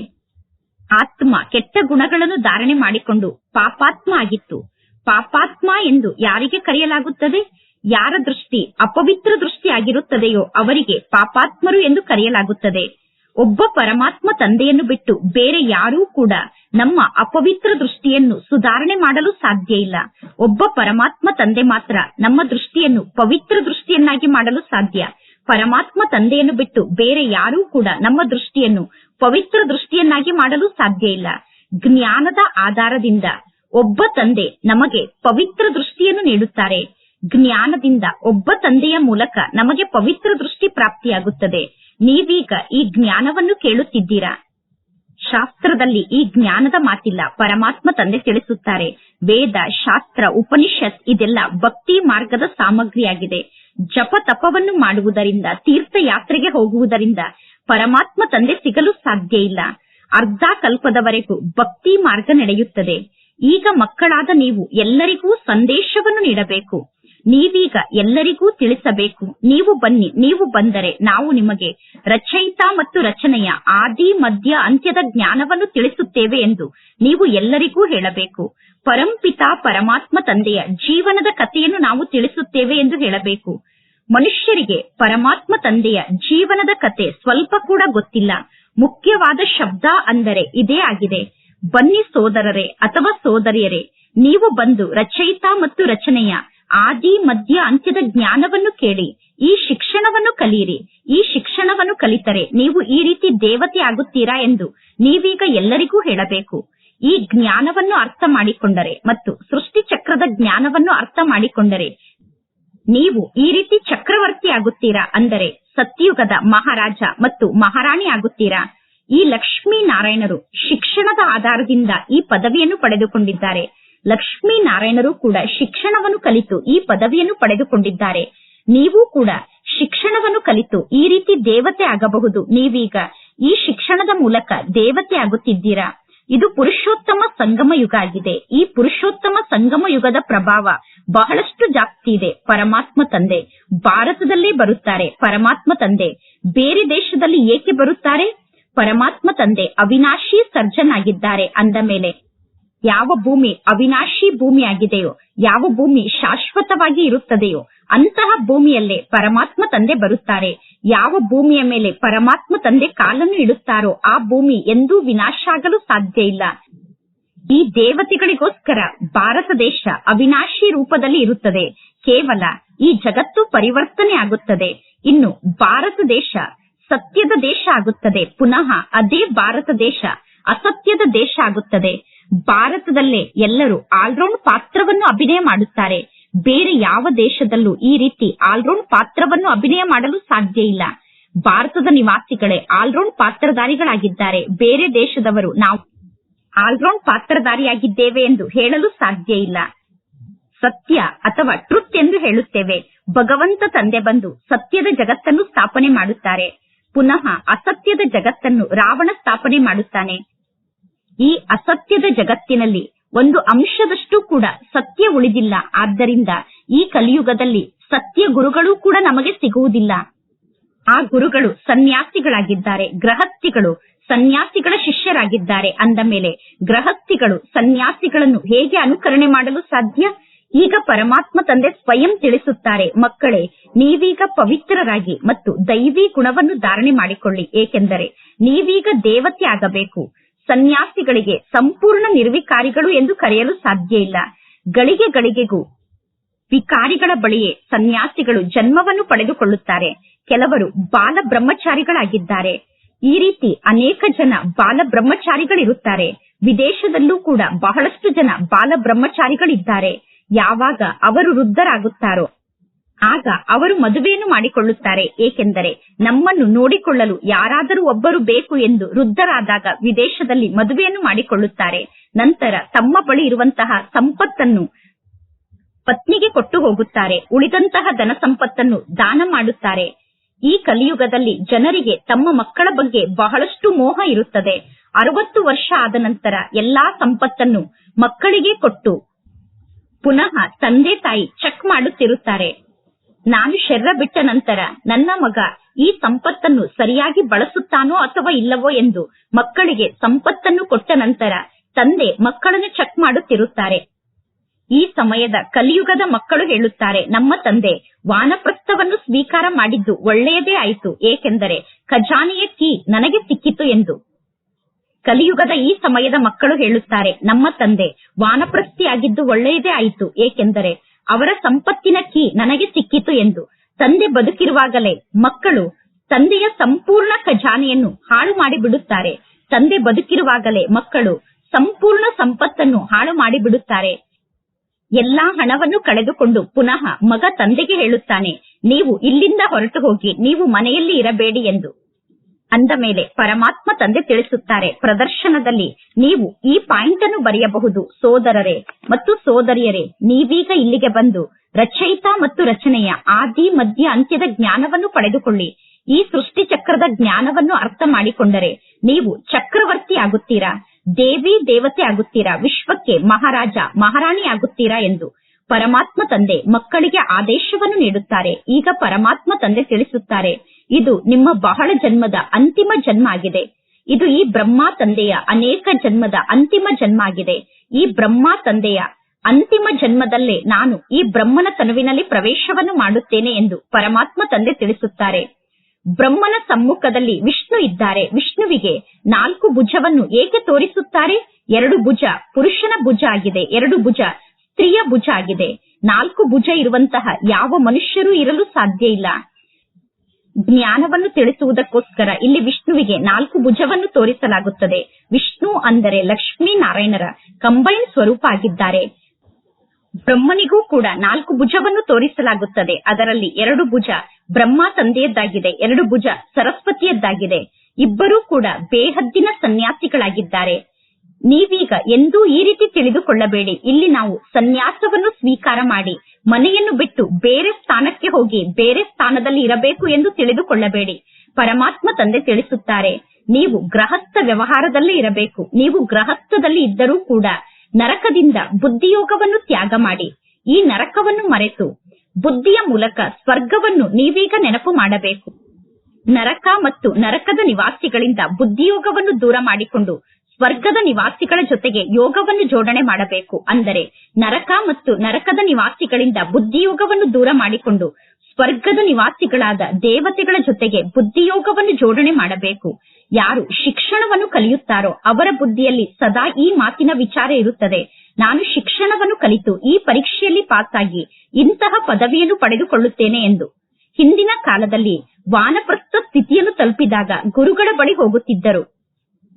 Speaker 1: ಆತ್ಮ ಕೆಟ್ಟ ಗುಣಗಳನ್ನು ಧಾರಣೆ ಮಾಡಿಕೊಂಡು ಪಾಪಾತ್ಮ ಆಗಿತ್ತು. ಪಾಪಾತ್ಮ ಎಂದು ಯಾರಿಗೆ ಕರೆಯಲಾಗುತ್ತದೆ? ಯಾರ ದೃಷ್ಟಿ ಅಪವಿತ್ರ ದೃಷ್ಟಿ ಆಗಿರುತ್ತದೆಯೋ ಅವರಿಗೆ ಪಾಪಾತ್ಮರು ಎಂದು ಕರೆಯಲಾಗುತ್ತದೆ. ಒಬ್ಬ ಪರಮಾತ್ಮ ತಂದೆಯನ್ನು ಬಿಟ್ಟು ಬೇರೆ ಯಾರೂ ಕೂಡ ನಮ್ಮ ಅಪವಿತ್ರ ದೃಷ್ಟಿಯನ್ನು ಸುಧಾರಣೆ ಮಾಡಲು ಸಾಧ್ಯ ಇಲ್ಲ. ಒಬ್ಬ ಪರಮಾತ್ಮ ತಂದೆ ಮಾತ್ರ ನಮ್ಮ ದೃಷ್ಟಿಯನ್ನು ಪವಿತ್ರ ದೃಷ್ಟಿಯನ್ನಾಗಿ ಮಾಡಲು ಸಾಧ್ಯ. ಪರಮಾತ್ಮ ತಂದೆಯನ್ನು ಬಿಟ್ಟು ಬೇರೆ ಯಾರೂ ಕೂಡ ನಮ್ಮ ದೃಷ್ಟಿಯನ್ನು ಪವಿತ್ರ ದೃಷ್ಟಿಯನ್ನಾಗಿ ಮಾಡಲು ಸಾಧ್ಯ ಇಲ್ಲ. ಜ್ಞಾನದ ಆಧಾರದಿಂದ ಒಬ್ಬ ತಂದೆ ನಮಗೆ ಪವಿತ್ರ ದೃಷ್ಟಿಯನ್ನು ನೀಡುತ್ತಾರೆ. ಜ್ಞಾನದಿಂದ ಒಬ್ಬ ತಂದೆಯ ಮೂಲಕ ನಮಗೆ ಪವಿತ್ರ ದೃಷ್ಟಿ ಪ್ರಾಪ್ತಿಯಾಗುತ್ತದೆ. ನೀವೀಗ ಈ ಜ್ಞಾನವನ್ನು ಕೇಳುತ್ತಿದ್ದೀರಾ? ಶಾಸ್ತ್ರದಲ್ಲಿ ಈ ಜ್ಞಾನದ ಮಾತಿಲ್ಲ. ಪರಮಾತ್ಮ ತಂದೆ ತಿಳಿಸುತ್ತಾರೆ. ವೇದ, ಶಾಸ್ತ್ರ, ಉಪನಿಷತ್ ಇದೆಲ್ಲ ಭಕ್ತಿ ಮಾರ್ಗದ ಸಾಮಗ್ರಿಯಾಗಿದೆ. ಜಪ ತಪವನ್ನು ಮಾಡುವುದರಿಂದ, ತೀರ್ಥಯಾತ್ರೆಗೆ ಹೋಗುವುದರಿಂದ ಪರಮಾತ್ಮ ತಂದೆ ಸಿಗಲು ಸಾಧ್ಯ ಇಲ್ಲ. ಅರ್ಧ ಕಲ್ಪದವರೆಗೂ ಭಕ್ತಿ ಮಾರ್ಗ ನಡೆಯುತ್ತದೆ. ಈಗ ಮಕ್ಕಳಾದ ನೀವು ಎಲ್ಲರಿಗೂ ಸಂದೇಶವನ್ನು ನೀಡಬೇಕು. ನೀವೀಗ ಎಲ್ಲರಿಗೂ ತಿಳಿಸಬೇಕು. ನೀವು ಬನ್ನಿ, ನೀವು ಬಂದರೆ ನಾವು ನಿಮಗೆ ರಚಯಿತ ಮತ್ತು ರಚನೆಯ ಆದಿ, ಮಧ್ಯ, ಅಂತ್ಯದ ಜ್ಞಾನವನ್ನು ತಿಳಿಸುತ್ತೇವೆ ಎಂದು ನೀವು ಎಲ್ಲರಿಗೂ ಹೇಳಬೇಕು. ಪರಂಪಿತ ಪರಮಾತ್ಮ ತಂದೆಯ ಜೀವನದ ಕಥೆಯನ್ನು ನಾವು ತಿಳಿಸುತ್ತೇವೆ ಎಂದು ಹೇಳಬೇಕು. ಮನುಷ್ಯರಿಗೆ ಪರಮಾತ್ಮ ತಂದೆಯ ಜೀವನದ ಕತೆ ಸ್ವಲ್ಪ ಕೂಡ ಗೊತ್ತಿಲ್ಲ. ಮುಖ್ಯವಾದ ಶಬ್ದ ಅಂದರೆ ಇದೇ ಆಗಿದೆ. ಬನ್ನಿ ಸೋದರರೇ ಅಥವಾ ಸೋದರಿಯರೇ, ನೀವು ಬಂದು ರಚಯಿತ ಮತ್ತು ರಚನೆಯ ಆದಿ, ಮಧ್ಯ, ಅಂತ್ಯದ ಜ್ಞಾನವನ್ನು ಕೇಳಿ, ಈ ಶಿಕ್ಷಣವನ್ನು ಕಲಿಯಿರಿ. ಈ ಶಿಕ್ಷಣವನ್ನು ಕಲಿತರೆ ನೀವು ಈ ರೀತಿ ದೇವತೆ ಆಗುತ್ತೀರಾ ಎಂದು ನೀವೀಗ ಎಲ್ಲರಿಗೂ ಹೇಳಬೇಕು. ಈ ಜ್ಞಾನವನ್ನು ಅರ್ಥ ಮಾಡಿಕೊಂಡರೆ ಮತ್ತು ಸೃಷ್ಟಿ ಚಕ್ರದ ಜ್ಞಾನವನ್ನು ಅರ್ಥ ಮಾಡಿಕೊಂಡರೆ ನೀವು ಈ ರೀತಿ ಚಕ್ರವರ್ತಿ ಆಗುತ್ತೀರಾ ಅಂದರೆ ಸತ್ಯುಗದ ಮಹಾರಾಜ ಮತ್ತು ಮಹಾರಾಣಿ ಆಗುತ್ತೀರಾ? ಈ ಲಕ್ಷ್ಮೀ ನಾರಾಯಣರು ಶಿಕ್ಷಣದ ಆಧಾರದಿಂದ ಈ ಪದವಿಯನ್ನು ಪಡೆದುಕೊಂಡಿದ್ದಾರೆ. ಲಕ್ಷ್ಮೀ ನಾರಾಯಣರು ಕೂಡ ಶಿಕ್ಷಣವನ್ನು ಕಲಿತು ಈ ಪದವಿಯನ್ನು ಪಡೆದುಕೊಂಡಿದ್ದಾರೆ. ನೀವು ಕೂಡ ಶಿಕ್ಷಣವನ್ನು ಕಲಿತು ಈ ರೀತಿ ದೇವತೆ ಆಗಬಹುದು. ನೀವೀಗ ಈ ಶಿಕ್ಷಣದ ಮೂಲಕ ದೇವತೆ ಆಗುತ್ತಿದ್ದೀರಾ? ಇದು ಪುರುಷೋತ್ತಮ ಸಂಗಮ ಯುಗ ಆಗಿದೆ. ಈ ಪುರುಷೋತ್ತಮ ಸಂಗಮ ಯುಗದ ಪ್ರಭಾವ ಬಹಳಷ್ಟು ಜಾಸ್ತಿ ಇದೆ. ಪರಮಾತ್ಮ ತಂದೆ ಭಾರತದಲ್ಲೇ ಬರುತ್ತಾರೆ. ಪರಮಾತ್ಮ ತಂದೆ ಬೇರೆ ದೇಶದಲ್ಲಿ ಏಕೆ ಬರುತ್ತಾರೆ? ಪರಮಾತ್ಮ ತಂದೆ ಅವಿನಾಶಿ ಸರ್ಜನ್ ಆಗಿದ್ದಾರೆ ಅಂದ ಮೇಲೆ. ಯಾವ ಭೂಮಿ ಅವಿನಾಶಿ ಭೂಮಿಯಾಗಿದೆಯೋ, ಯಾವ ಭೂಮಿ ಶಾಶ್ವತವಾಗಿ ಇರುತ್ತದೆಯೋ, ಅಂತಹ ಭೂಮಿಯಲ್ಲೇ ಪರಮಾತ್ಮ ತಂದೆ ಬರುತ್ತಾರೆ. ಯಾವ ಭೂಮಿಯ ಮೇಲೆ ಪರಮಾತ್ಮ ತಂದೆ ಕಾಲನ್ನು ಇಡುತ್ತಾರೋ, ಆ ಭೂಮಿ ಎಂದೂ ವಿನಾಶ ಆಗಲು ಸಾಧ್ಯ ಇಲ್ಲ. ಈ ದೇವತೆಗಳಿಗೋಸ್ಕರ ಭಾರತ ದೇಶ ಅವಿನಾಶಿ ರೂಪದಲ್ಲಿ ಇರುತ್ತದೆ. ಕೇವಲ ಈ ಜಗತ್ತು ಪರಿವರ್ತನೆ ಆಗುತ್ತದೆ. ಇನ್ನು ಭಾರತ ದೇಶ ಸತ್ಯದ ದೇಶ ಆಗುತ್ತದೆ. ಪುನಃ ಅದೇ ಭಾರತ ದೇಶ ಅಸತ್ಯದ ದೇಶ ಆಗುತ್ತದೆ. ಭಾರತದಲ್ಲೇ ಎಲ್ಲರೂ ಆಲ್ರೌಂಡ್ ಪಾತ್ರವನ್ನು ಅಭಿನಯ ಮಾಡುತ್ತಾರೆ. ಬೇರೆ ಯಾವ ದೇಶದಲ್ಲೂ ಈ ರೀತಿ ಆಲ್ರೌಂಡ್ ಪಾತ್ರವನ್ನು ಅಭಿನಯ ಮಾಡಲು ಸಾಧ್ಯ ಇಲ್ಲ. ಭಾರತದ ನಿವಾಸಿಗಳೇ ಆಲ್ರೌಂಡ್ ಪಾತ್ರಧಾರಿಗಳಾಗಿದ್ದಾರೆ. ಬೇರೆ ದೇಶದವರು ನಾವು ಆಲ್ರೌಂಡ್ ಪಾತ್ರಧಾರಿಯಾಗಿದ್ದೇವೆ ಎಂದು ಹೇಳಲು ಸಾಧ್ಯ ಇಲ್ಲ. ಸತ್ಯ ಅಥವಾ ಟ್ರುತ್ ಎಂದು ಹೇಳುತ್ತೇವೆ. ಭಗವಂತ ತಂದೆ ಬಂದು ಸತ್ಯದ ಜಗತ್ತನ್ನು ಸ್ಥಾಪನೆ ಮಾಡುತ್ತಾರೆ. ಪುನಃ ಅಸತ್ಯದ ಜಗತ್ತನ್ನು ರಾವಣ ಸ್ಥಾಪನೆ ಮಾಡುತ್ತಾನೆ. ಈ ಅಸತ್ಯದ ಜಗತ್ತಿನಲ್ಲಿ ಒಂದು ಅಂಶದಷ್ಟು ಕೂಡ ಸತ್ಯ ಉಳಿದಿಲ್ಲ. ಆದ್ದರಿಂದ ಈ ಕಲಿಯುಗದಲ್ಲಿ ಸತ್ಯ ಗುರುಗಳು ಕೂಡ ನಮಗೆ ಸಿಗುವುದಿಲ್ಲ. ಆ ಗುರುಗಳು ಸನ್ಯಾಸಿಗಳಾಗಿದ್ದಾರೆ. ಗ್ರಹಸ್ಥಿಗಳು ಸನ್ಯಾಸಿಗಳ ಶಿಷ್ಯರಾಗಿದ್ದಾರೆ. ಅಂದ ಮೇಲೆ ಗ್ರಹಸ್ಥಿಗಳು ಸನ್ಯಾಸಿಗಳನ್ನು ಹೇಗೆ ಅನುಕರಣೆ ಮಾಡಲು ಸಾಧ್ಯ? ಈಗ ಪರಮಾತ್ಮ ತಂದೆ ಸ್ವಯಂ ತಿಳಿಸುತ್ತಾರೆ, ಮಕ್ಕಳೇ, ನೀವೀಗ ಪವಿತ್ರರಾಗಿ ಮತ್ತು ದೈವಿ ಗುಣವನ್ನು ಧಾರಣೆ ಮಾಡಿಕೊಳ್ಳಿ. ಏಕೆಂದರೆ ನೀವೀಗ ದೇವತೆ ಆಗಬೇಕು. ಸನ್ಯಾಸಿಗಳಿಗೆ ಸಂಪೂರ್ಣ ನಿರ್ವಿಕಾರಿಗಳು ಎಂದು ಕರೆಯಲು ಸಾಧ್ಯ ಇಲ್ಲ. ಗಳಿಗೆ ಗಳಿಗೆಗೂ ವಿಕಾರಿಗಳ ಬಳಿಯೇ ಸನ್ಯಾಸಿಗಳು ಜನ್ಮವನ್ನು ಪಡೆದುಕೊಳ್ಳುತ್ತಾರೆ. ಕೆಲವರು ಬಾಲ ಬ್ರಹ್ಮಚಾರಿಗಳಾಗಿದ್ದಾರೆ ಈ ರೀತಿ ಅನೇಕ ಜನ ಬಾಲ ಬ್ರಹ್ಮಚಾರಿಗಳಿರುತ್ತಾರೆ ವಿದೇಶದಲ್ಲೂ ಕೂಡ ಬಹಳಷ್ಟು ಜನ ಬಾಲ ಬ್ರಹ್ಮಚಾರಿಗಳಿದ್ದಾರೆ ಯಾವಾಗ ಅವರು ವೃದ್ಧರಾಗುತ್ತಾರೋ ಆಗ ಅವರು ಮದುವೆಯನ್ನು ಮಾಡಿಕೊಳ್ಳುತ್ತಾರೆ. ಏಕೆಂದರೆ ನಮ್ಮನ್ನು ನೋಡಿಕೊಳ್ಳಲು ಯಾರಾದರೂ ಒಬ್ಬರು ಬೇಕು ಎಂದು ವೃದ್ಧರಾದಾಗ ವಿದೇಶದಲ್ಲಿ ಮದುವೆಯನ್ನು ಮಾಡಿಕೊಳ್ಳುತ್ತಾರೆ. ನಂತರ ತಮ್ಮ ಬಳಿ ಇರುವಂತಹ ಸಂಪತ್ತನ್ನು ಪತ್ನಿಗೆ ಕೊಟ್ಟು ಹೋಗುತ್ತಾರೆ. ಉಳಿದಂತಹ ಧನ ಸಂಪತ್ತನ್ನು ದಾನ ಮಾಡುತ್ತಾರೆ. ಈ ಕಲಿಯುಗದಲ್ಲಿ ಜನರಿಗೆ ತಮ್ಮ ಮಕ್ಕಳ ಬಗ್ಗೆ ಬಹಳಷ್ಟು ಮೋಹ ಇರುತ್ತದೆ. ಅರವತ್ತು ವರ್ಷ ಆದ ನಂತರ ಎಲ್ಲಾ ಸಂಪತ್ತನ್ನು ಮಕ್ಕಳಿಗೆ ಕೊಟ್ಟು ಪುನಃ ತಂದೆ ತಾಯಿ ಚೆಕ್ ಮಾಡುತ್ತಿರುತ್ತಾರೆ. ನಾನು ಶರೀರ ಬಿಟ್ಟ ನಂತರ ನನ್ನ ಮಗ ಈ ಸಂಪತ್ತನ್ನು ಸರಿಯಾಗಿ ಬಳಸುತ್ತಾನೋ ಅಥವಾ ಇಲ್ಲವೋ ಎಂದು ಮಕ್ಕಳಿಗೆ ಸಂಪತ್ತನ್ನು ಕೊಟ್ಟ ನಂತರ ತಂದೆ ಮಕ್ಕಳನ್ನು ಚೆಕ್ ಮಾಡುತ್ತಿರುತ್ತಾರೆ. ಈ ಸಮಯದ ಕಲಿಯುಗದ ಮಕ್ಕಳು ಹೇಳುತ್ತಾರೆ, ನಮ್ಮ ತಂದೆ ವಾನಪ್ರಸ್ಥವನ್ನು ಸ್ವೀಕಾರ ಮಾಡಿದ್ದು ಒಳ್ಳೆಯದೇ ಆಯಿತು, ಏಕೆಂದರೆ ಖಜಾನೆಯ ಕೀ ನನಗೆ ಸಿಕ್ಕಿತು ಎಂದು. ಕಲಿಯುಗದ ಈ ಸಮಯದ ಮಕ್ಕಳು ಹೇಳುತ್ತಾರೆ, ನಮ್ಮ ತಂದೆ ವಾನಪ್ರಸ್ಥಿಯಾಗಿದ್ದು ಒಳ್ಳೆಯದೇ ಆಯಿತು, ಏಕೆಂದರೆ ಅವರ ಸಂಪತ್ತಿನ ಕೀ ನನಗೆ ಸಿಕ್ಕಿತು ಎಂದು. ತಂದೆ ಬದುಕಿರುವಾಗಲೇ ಮಕ್ಕಳು ತಂದೆಯ ಸಂಪೂರ್ಣ ಖಜಾನೆಯನ್ನು ಹಾಳು ಮಾಡಿಬಿಡುತ್ತಾರೆ. ತಂದೆ ಬದುಕಿರುವಾಗಲೇ ಮಕ್ಕಳು ಸಂಪೂರ್ಣ ಸಂಪತ್ತನ್ನು ಹಾಳು ಮಾಡಿಬಿಡುತ್ತಾರೆ. ಎಲ್ಲಾ ಹಣವನ್ನು ಕಳೆದುಕೊಂಡು ಪುನಃ ಮಗ ತಂದೆಗೆ ಹೇಳುತ್ತಾನೆ, ನೀವು ಇಲ್ಲಿಂದ ಹೊರಟು ಹೋಗಿ ನೀವು ಮನೆಯಲ್ಲಿ ಇರಬೇಡಿ ಎಂದು. ಅಂದ ಮೇಲೆ ಪರಮಾತ್ಮ ತಂದೆ ತಿಳಿಸುತ್ತಾರೆ, ಪ್ರದರ್ಶನದಲ್ಲಿ ನೀವು ಈ ಪಾಯಿಂಟ್ ಅನ್ನು ಬರೆಯಬಹುದು, ಸೋದರರೇ. ಮತ್ತು ಸೋದರಿಯರೇ, ನೀವೀಗ ಇಲ್ಲಿಗೆ ಬಂದು ರಚಯಿತ ಮತ್ತು ರಚನೆಯ ಆದಿ, ಮಧ್ಯ, ಅಂತ್ಯದ ಜ್ಞಾನವನ್ನು ಪಡೆದುಕೊಳ್ಳಿ. ಈ ಸೃಷ್ಟಿ ಚಕ್ರದ ಜ್ಞಾನವನ್ನು ಅರ್ಥ ಮಾಡಿಕೊಂಡರೆ ನೀವು ಚಕ್ರವರ್ತಿ ಆಗುತ್ತೀರಾ? ದೇವಿ ದೇವತೆ ಆಗುತ್ತೀರಾ? ವಿಶ್ವಕ್ಕೆ ಮಹಾರಾಜ, ಮಹಾರಾಣಿ ಆಗುತ್ತೀರಾ? ಎಂದು ಪರಮಾತ್ಮ ತಂದೆ ಮಕ್ಕಳಿಗೆ ಆದೇಶವನ್ನು ನೀಡುತ್ತಾರೆ. ಈಗ ಪರಮಾತ್ಮ ತಂದೆ ತಿಳಿಸುತ್ತಾರೆ ಇದು ನಿಮ್ಮ ಬಹಳ ಜನ್ಮದ ಅಂತಿಮ ಜನ್ಮ ಆಗಿದೆ ಇದು ಈ ಬ್ರಹ್ಮ ತಂದೆಯ ಅನೇಕ ಜನ್ಮದ ಅಂತಿಮ ಜನ್ಮ ಆಗಿದೆ ಈ ಬ್ರಹ್ಮ ತಂದೆಯ ಅಂತಿಮ ಜನ್ಮದಲ್ಲೇ ನಾನು ಈ ಬ್ರಹ್ಮನ ತನುವಿನಲ್ಲಿ ಪ್ರವೇಶವನ್ನು ಮಾಡುತ್ತೇನೆ ಎಂದು ಪರಮಾತ್ಮ ತಂದೆ ತಿಳಿಸುತ್ತಾರೆ. ಬ್ರಹ್ಮನ ಸಮ್ಮುಖದಲ್ಲಿ ವಿಷ್ಣು ಇದ್ದಾರೆ. ವಿಷ್ಣುವಿಗೆ ನಾಲ್ಕು ಭುಜವನ್ನು ಏಕೆ ತೋರಿಸುತ್ತಾರೆ? ಎರಡು ಭುಜ ಪುರುಷನ ಭುಜ ಆಗಿದೆ. ಎರಡು ಭುಜ ಸ್ತ್ರೀಯ ಭುಜ ಆಗಿದೆ. ನಾಲ್ಕು ಭುಜ ಇರುವಂತಹ ಯಾವ ಮನುಷ್ಯರೂ ಇರಲು ಸಾಧ್ಯ ಇಲ್ಲ. ಜ್ಞಾನವನ್ನು ತಿಳಿಸುವುದಕ್ಕೋಸ್ಕರ ಇಲ್ಲಿ ವಿಷ್ಣುವಿಗೆ ನಾಲ್ಕು ಭುಜವನ್ನು ತೋರಿಸಲಾಗುತ್ತದೆ. ವಿಷ್ಣು ಅಂದರೆ ಲಕ್ಷ್ಮೀ ನಾರಾಯಣರ ಕಂಬೈನ್ ಸ್ವರೂಪ ಆಗಿದ್ದಾರೆ. ಬ್ರಹ್ಮನಿಗೂ ಕೂಡ ನಾಲ್ಕು ಭುಜವನ್ನು ತೋರಿಸಲಾಗುತ್ತದೆ. ಅದರಲ್ಲಿ ಎರಡು ಭುಜ ಬ್ರಹ್ಮ ತಂದೆಯದ್ದಾಗಿದೆ, ಎರಡು ಭುಜ ಸರಸ್ವತಿಯದ್ದಾಗಿದೆ. ಇಬ್ಬರೂ ಕೂಡ ಬೇಹದ್ದಿನ ಸನ್ಯಾಸಿಗಳಾಗಿದ್ದಾರೆ. ನೀವೀಗ ಎಂದೂ ಈ ರೀತಿ ತಿಳಿದುಕೊಳ್ಳಬೇಡಿ. ಇಲ್ಲಿ ನಾವು ಸನ್ಯಾಸವನ್ನು ಸ್ವೀಕಾರ ಮಾಡಿ ಮನೆಯನ್ನು ಬಿಟ್ಟು ಬೇರೆ ಸ್ಥಾನಕ್ಕೆ ಹೋಗಿ ಬೇರೆ ಸ್ಥಾನದಲ್ಲಿ ಇರಬೇಕು ಎಂದು ತಿಳಿದುಕೊಳ್ಳಬೇಡಿ. ಪರಮಾತ್ಮ ತಂದೆ ತಿಳಿಸುತ್ತಾರೆ, ನೀವು ಗ್ರಹಸ್ಥ ವ್ಯವಹಾರದಲ್ಲೇ ಇರಬೇಕು, ನೀವು ಗ್ರಹಸ್ಥದಲ್ಲಿ ಇದ್ದರೂ ಕೂಡ ನರಕದಿಂದ ಬುದ್ಧಿಯೋಗವನ್ನು ತ್ಯಾಗ ಮಾಡಿ, ಈ ನರಕವನ್ನು ಮರೆತು ಬುದ್ಧಿಯ ಮೂಲಕ ಸ್ವರ್ಗವನ್ನು ನೀವೀಗ ನೆನಪು ಮಾಡಬೇಕು. ನರಕ ಮತ್ತು ನರಕದ ನಿವಾಸಿಗಳಿಂದ ಬುದ್ಧಿಯೋಗವನ್ನು ದೂರ ಮಾಡಿಕೊಂಡು ಸ್ವರ್ಗದ ನಿವಾಸಿಗಳ ಜೊತೆಗೆ ಯೋಗವನ್ನು ಜೋಡಣೆ ಮಾಡಬೇಕು. ಅಂದರೆ ನರಕ ಮತ್ತು ನರಕದ ನಿವಾಸಿಗಳಿಂದ ಬುದ್ಧಿಯೋಗವನ್ನು ದೂರ ಮಾಡಿಕೊಂಡು ಸ್ವರ್ಗದ ನಿವಾಸಿಗಳಾದ ದೇವತೆಗಳ ಜೊತೆಗೆ ಬುದ್ಧಿಯೋಗವನ್ನು ಜೋಡಣೆ ಮಾಡಬೇಕು. ಯಾರು ಶಿಕ್ಷಣವನ್ನು ಕಲಿಯುತ್ತಾರೋ ಅವರ ಬುದ್ಧಿಯಲ್ಲಿ ಸದಾ ಈ ಮಾತಿನ ವಿಚಾರ ಇರುತ್ತದೆ. ನಾನು ಶಿಕ್ಷಣವನ್ನು ಕಲಿತು ಈ ಪರೀಕ್ಷೆಯಲ್ಲಿ ಪಾಸ್ ಆಗಿ ಇಂತಹ ಪದವಿಯನ್ನು ಪಡೆದುಕೊಳ್ಳುತ್ತೇನೆ ಎಂದು. ಹಿಂದಿನ ಕಾಲದಲ್ಲಿ ವಾನಪ್ರಸ್ಥ ಸ್ಥಿತಿಯನ್ನು ತಲುಪಿದಾಗ ಗುರುಗಳ ಬಳಿ ಹೋಗುತ್ತಿದ್ದರು.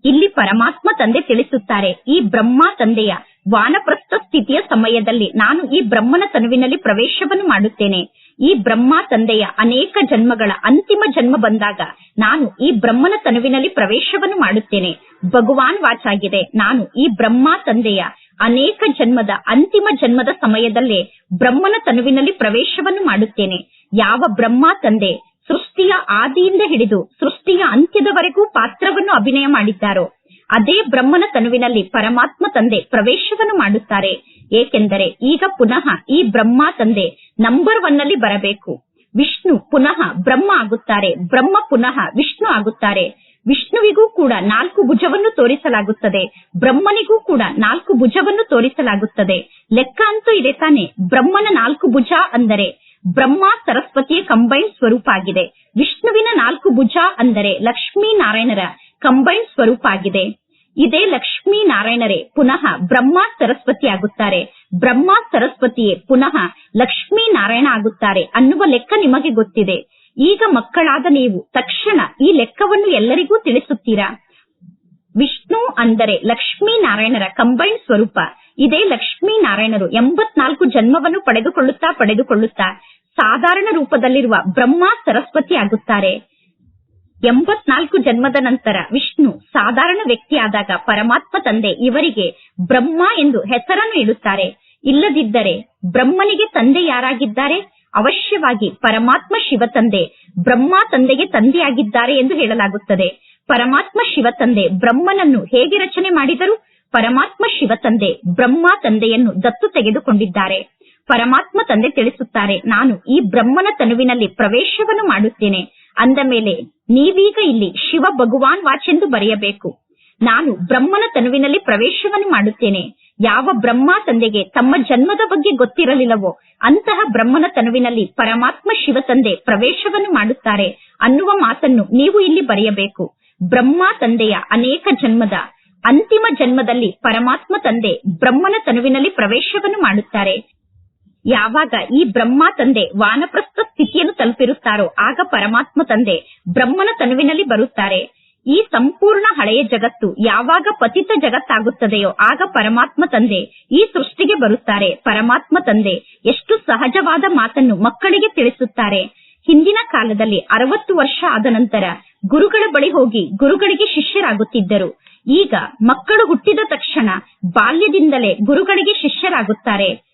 Speaker 1: ಇಲ್ಲಿ ಪರಮಾತ್ಮ ತಂದೆ ತಿಳಿಸುತ್ತಾರೆ, ಈ ಬ್ರಹ್ಮ ತಂದೆಯ ವಾನಪ್ರಸ್ಥ ಸ್ಥಿತಿಯ ಸಮಯದಲ್ಲಿ ನಾನು ಈ ಬ್ರಹ್ಮನ ತನುವಿನಲ್ಲಿ ಪ್ರವೇಶವನ್ನು ಮಾಡುತ್ತೇನೆ. ಈ ಬ್ರಹ್ಮ ತಂದೆಯ ಅನೇಕ ಜನ್ಮಗಳ ಅಂತಿಮ ಜನ್ಮ ಬಂದಾಗ ನಾನು ಈ ಬ್ರಹ್ಮನ ತನುವಿನಲ್ಲಿ ಪ್ರವೇಶವನ್ನು ಮಾಡುತ್ತೇನೆ. ಭಗವಾನ್ ವಾಚಾಗಿದೆ ನಾನು ಈ ಬ್ರಹ್ಮ ತಂದೆಯ ಅನೇಕ ಜನ್ಮದ ಅಂತಿಮ ಜನ್ಮದ ಸಮಯದಲ್ಲೇ ಬ್ರಹ್ಮನ ತನುವಿನಲ್ಲಿ ಪ್ರವೇಶವನ್ನು ಮಾಡುತ್ತೇನೆ. ಯಾವ ಬ್ರಹ್ಮ ತಂದೆ ಸೃಷ್ಟಿಯ ಆದಿಯಿಂದ ಹಿಡಿದು ಸೃಷ್ಟಿಯ ಅಂತ್ಯದವರೆಗೂ ಪಾತ್ರವನ್ನು ಅಭಿನಯ ಮಾಡಿದ್ದಾರೋ, ಅದೇ ಬ್ರಹ್ಮನ ತನುವಿನಲ್ಲಿ ಪರಮಾತ್ಮ ತಂದೆ ಪ್ರವೇಶವನ್ನು ಮಾಡುತ್ತಾರೆ. ಏಕೆಂದರೆ ಈಗ ಪುನಃ ಈ ಬ್ರಹ್ಮ ತಂದೆ ನಂಬರ್ ಒನ್ನಲ್ಲಿ ಬರಬೇಕು. ವಿಷ್ಣು ಪುನಃ ಬ್ರಹ್ಮ ಆಗುತ್ತಾರೆ. ಬ್ರಹ್ಮ ಪುನಃ ವಿಷ್ಣು ಆಗುತ್ತಾರೆ. ವಿಷ್ಣುವಿಗೂ ಕೂಡ ನಾಲ್ಕು ಭುಜವನ್ನು ತೋರಿಸಲಾಗುತ್ತದೆ. ಬ್ರಹ್ಮನಿಗೂ ಕೂಡ ನಾಲ್ಕು ಭುಜವನ್ನು ತೋರಿಸಲಾಗುತ್ತದೆ. ಲೆಕ್ಕ ಅಂತೂ ಇದೆ ತಾನೆ. ಬ್ರಹ್ಮನ ನಾಲ್ಕು ಭುಜ ಅಂದರೆ ಬ್ರಹ್ಮ ಸರಸ್ವತಿಯ ಕಂಬೈನ್ ಸ್ವರೂಪ ಆಗಿದೆ ವಿಷ್ಣುವಿನ ನಾಲ್ಕು ಭುಜ ಅಂದರೆ ಲಕ್ಷ್ಮೀ ನಾರಾಯಣರ ಕಂಬೈನ್ ಸ್ವರೂಪ ಆಗಿದೆ ಇದೇ ಲಕ್ಷ್ಮೀ ನಾರಾಯಣರೇ ಪುನಃ ಬ್ರಹ್ಮ ಸರಸ್ವತಿ ಆಗುತ್ತಾರೆ. ಬ್ರಹ್ಮ ಸರಸ್ವತಿಯೇ ಪುನಃ ಲಕ್ಷ್ಮೀ ನಾರಾಯಣ ಆಗುತ್ತಾರೆ ಅನ್ನುವ ಲೆಕ್ಕ ನಿಮಗೆ ಗೊತ್ತಿದೆ. ಈಗ ಮಕ್ಕಳಾದ ನೀವು ತಕ್ಷಣ ಈ ಲೆಕ್ಕವನ್ನು ಎಲ್ಲರಿಗೂ ತಿಳಿಸುತ್ತೀರಾ? ವಿಷ್ಣು ಅಂದರೆ ಲಕ್ಷ್ಮೀ ನಾರಾಯಣರ ಕಂಬೈನ್ ಸ್ವರೂಪ. ಇದೇ ಲಕ್ಷ್ಮೀ ನಾರಾಯಣರು ಎಂಬತ್ನಾಲ್ಕು ಜನ್ಮವನ್ನು ಪಡೆದುಕೊಳ್ಳುತ್ತಾ ಪಡೆದುಕೊಳ್ಳುತ್ತಾ ಸಾಧಾರಣ ರೂಪದಲ್ಲಿರುವ ಬ್ರಹ್ಮ ಸರಸ್ವತಿ ಆಗುತ್ತಾರೆ. ಎಂಬತ್ನಾಲ್ಕು ಜನ್ಮದ ನಂತರ ವಿಷ್ಣು ಸಾಧಾರಣ ವ್ಯಕ್ತಿಯಾದಾಗ ಪರಮಾತ್ಮ ತಂದೆ ಇವರಿಗೆ ಬ್ರಹ್ಮ ಎಂದು ಹೆಸರನ್ನು ಇಡುತ್ತಾರೆ. ಇಲ್ಲದಿದ್ದರೆ ಬ್ರಹ್ಮನಿಗೆ ತಂದೆ ಯಾರಾಗಿದ್ದಾರೆ? ಅವಶ್ಯವಾಗಿ ಪರಮಾತ್ಮ ಶಿವ ತಂದೆ ಬ್ರಹ್ಮ ತಂದೆಗೆ ತಂದೆಯಾಗಿದ್ದಾರೆ ಎಂದು ಹೇಳಲಾಗುತ್ತದೆ. ಪರಮಾತ್ಮ ಶಿವ ತಂದೆ ಬ್ರಹ್ಮನನ್ನು ಹೇಗೆ ರಚನೆ ಮಾಡಿದರು? ಪರಮಾತ್ಮ ಶಿವ ತಂದೆ ಬ್ರಹ್ಮ ತಂದೆಯನ್ನು ದತ್ತು ತೆಗೆದುಕೊಂಡಿದ್ದಾರೆ. ಪರಮಾತ್ಮ ತಂದೆ ತಿಳಿಸುತ್ತಾರೆ, ನಾನು ಈ ಬ್ರಹ್ಮನ ತನುವಿನಲ್ಲಿ ಪ್ರವೇಶವನ್ನು ಮಾಡುತ್ತೇನೆ. ಅಂದ ಮೇಲೆ, ನೀವೀಗ ಇಲ್ಲಿ ಶಿವ ಭಗವಾನ್ ವಾಚೆಂದು ಬರೆಯಬೇಕು. ನಾನು ಬ್ರಹ್ಮನ ತನುವಿನಲ್ಲಿ ಪ್ರವೇಶವನ್ನು ಮಾಡುತ್ತೇನೆ. ಯಾವ ಬ್ರಹ್ಮ ತಂದೆಗೆ ತಮ್ಮ ಜನ್ಮದ ಬಗ್ಗೆ ಗೊತ್ತಿರಲಿಲ್ಲವೋ, ಅಂತಹ ಬ್ರಹ್ಮನ ತನುವಿನಲ್ಲಿ ಪರಮಾತ್ಮ ಶಿವ ತಂದೆ ಪ್ರವೇಶವನ್ನು ಮಾಡುತ್ತಾರೆ ಅನ್ನುವ ಮಾತನ್ನು ನೀವು ಇಲ್ಲಿ ಬರೆಯಬೇಕು. ಬ್ರಹ್ಮ ತಂದೆಯ ಅನೇಕ ಜನ್ಮದ, ಅಂತಿಮ ಜನ್ಮದಲ್ಲಿ ಪರಮಾತ್ಮ ತಂದೆ ಬ್ರಹ್ಮನ ತನುವಿನಲ್ಲಿ ಪ್ರವೇಶವನ್ನು ಮಾಡುತ್ತಾರೆ. ಯಾವಾಗ ಈ ಬ್ರಹ್ಮ ತಂದೆ ವಾನಪ್ರಸ್ಥ ಸ್ಥಿತಿಯನ್ನು ತಲುಪಿರುತ್ತಾರೋ, ಆಗ ಪರಮಾತ್ಮ ತಂದೆ ಬ್ರಹ್ಮನ ತನುವಿನಲ್ಲಿ ಬರುತ್ತಾರೆ. ಈ ಸಂಪೂರ್ಣ ಹಳೆಯ ಜಗತ್ತು ಯಾವಾಗ ಪತಿತ ಜಗತ್ತಾಗುತ್ತದೆಯೋ, ಆಗ ಪರಮಾತ್ಮ ತಂದೆ ಈ ಸೃಷ್ಟಿಗೆ ಬರುತ್ತಾರೆ. ಪರಮಾತ್ಮ ತಂದೆ ಎಷ್ಟು ಸಹಜವಾದ ಮಾತನ್ನು ಮಕ್ಕಳಿಗೆ ತಿಳಿಸುತ್ತಾರೆ. ಹಿಂದಿನ ಕಾಲದಲ್ಲಿ ಅರವತ್ತು ವರ್ಷ ಆದ ನಂತರ ಗುರುಗಳ ಬಳಿ ಹೋಗಿ ಗುರುಗಳಿಗೆ ಶಿಷ್ಯರಾಗುತ್ತಿದ್ದರು. ಈಗ ಮಕ್ಕಳು ಹುಟ್ಟಿದ ತಕ್ಷಣ ಬಾಲ್ಯದಿಂದಲೇ ಗುರುಗಳಿಗೆ ಶಿಷ್ಯರಾಗುತ್ತಾರೆ.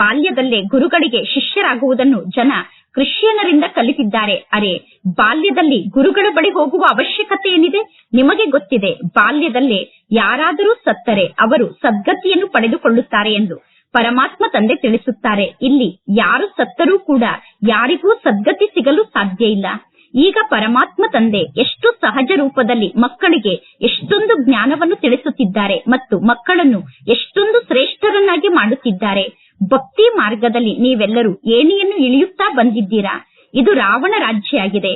Speaker 1: ಬಾಲ್ಯದಲ್ಲೇ ಗುರುಗಳಿಗೆ ಶಿಷ್ಯರಾಗುವುದನ್ನು ಜನ ಕ್ರಿಶ್ಚಿಯನರಿಂದ ಕಲಿತಿದ್ದಾರೆ. ಅರೆ, ಬಾಲ್ಯದಲ್ಲಿ ಗುರುಗಳ ಬಳಿ ಹೋಗುವ ಅವಶ್ಯಕತೆ ಏನಿದೆ? ನಿಮಗೆ ಗೊತ್ತಿದೆ, ಬಾಲ್ಯದಲ್ಲೇ ಯಾರಾದರೂ ಸತ್ತರೆ ಅವರು ಸದ್ಗತಿಯನ್ನು ಪಡೆದುಕೊಳ್ಳುತ್ತಾರೆ ಎಂದು ಪರಮಾತ್ಮ ತಂದೆ ತಿಳಿಸುತ್ತಾರೆ. ಇಲ್ಲಿ ಯಾರು ಸತ್ತರೂ ಕೂಡ ಯಾರಿಗೂ ಸದ್ಗತಿ ಸಿಗಲು ಸಾಧ್ಯ ಇಲ್ಲ. ಈಗ ಪರಮಾತ್ಮ ತಂದೆ ಎಷ್ಟು ಸಹಜ ರೂಪದಲ್ಲಿ ಮಕ್ಕಳಿಗೆ ಎಷ್ಟೊಂದು ಜ್ಞಾನವನ್ನು ತಿಳಿಸುತ್ತಿದ್ದಾರೆ ಮತ್ತು ಮಕ್ಕಳನ್ನು ಎಷ್ಟೊಂದು ಶ್ರೇಷ್ಠರನ್ನಾಗಿ ಮಾಡುತ್ತಿದ್ದಾರೆ. ಭಕ್ತಿ ಮಾರ್ಗದಲ್ಲಿ ನೀವೆಲ್ಲರೂ ಏಣಿಯನ್ನು ಇಳಿಯುತ್ತಾ ಬಂದಿದ್ದೀರಾ? ಇದು ರಾವಣ ರಾಜ್ಯ ಆಗಿದೆ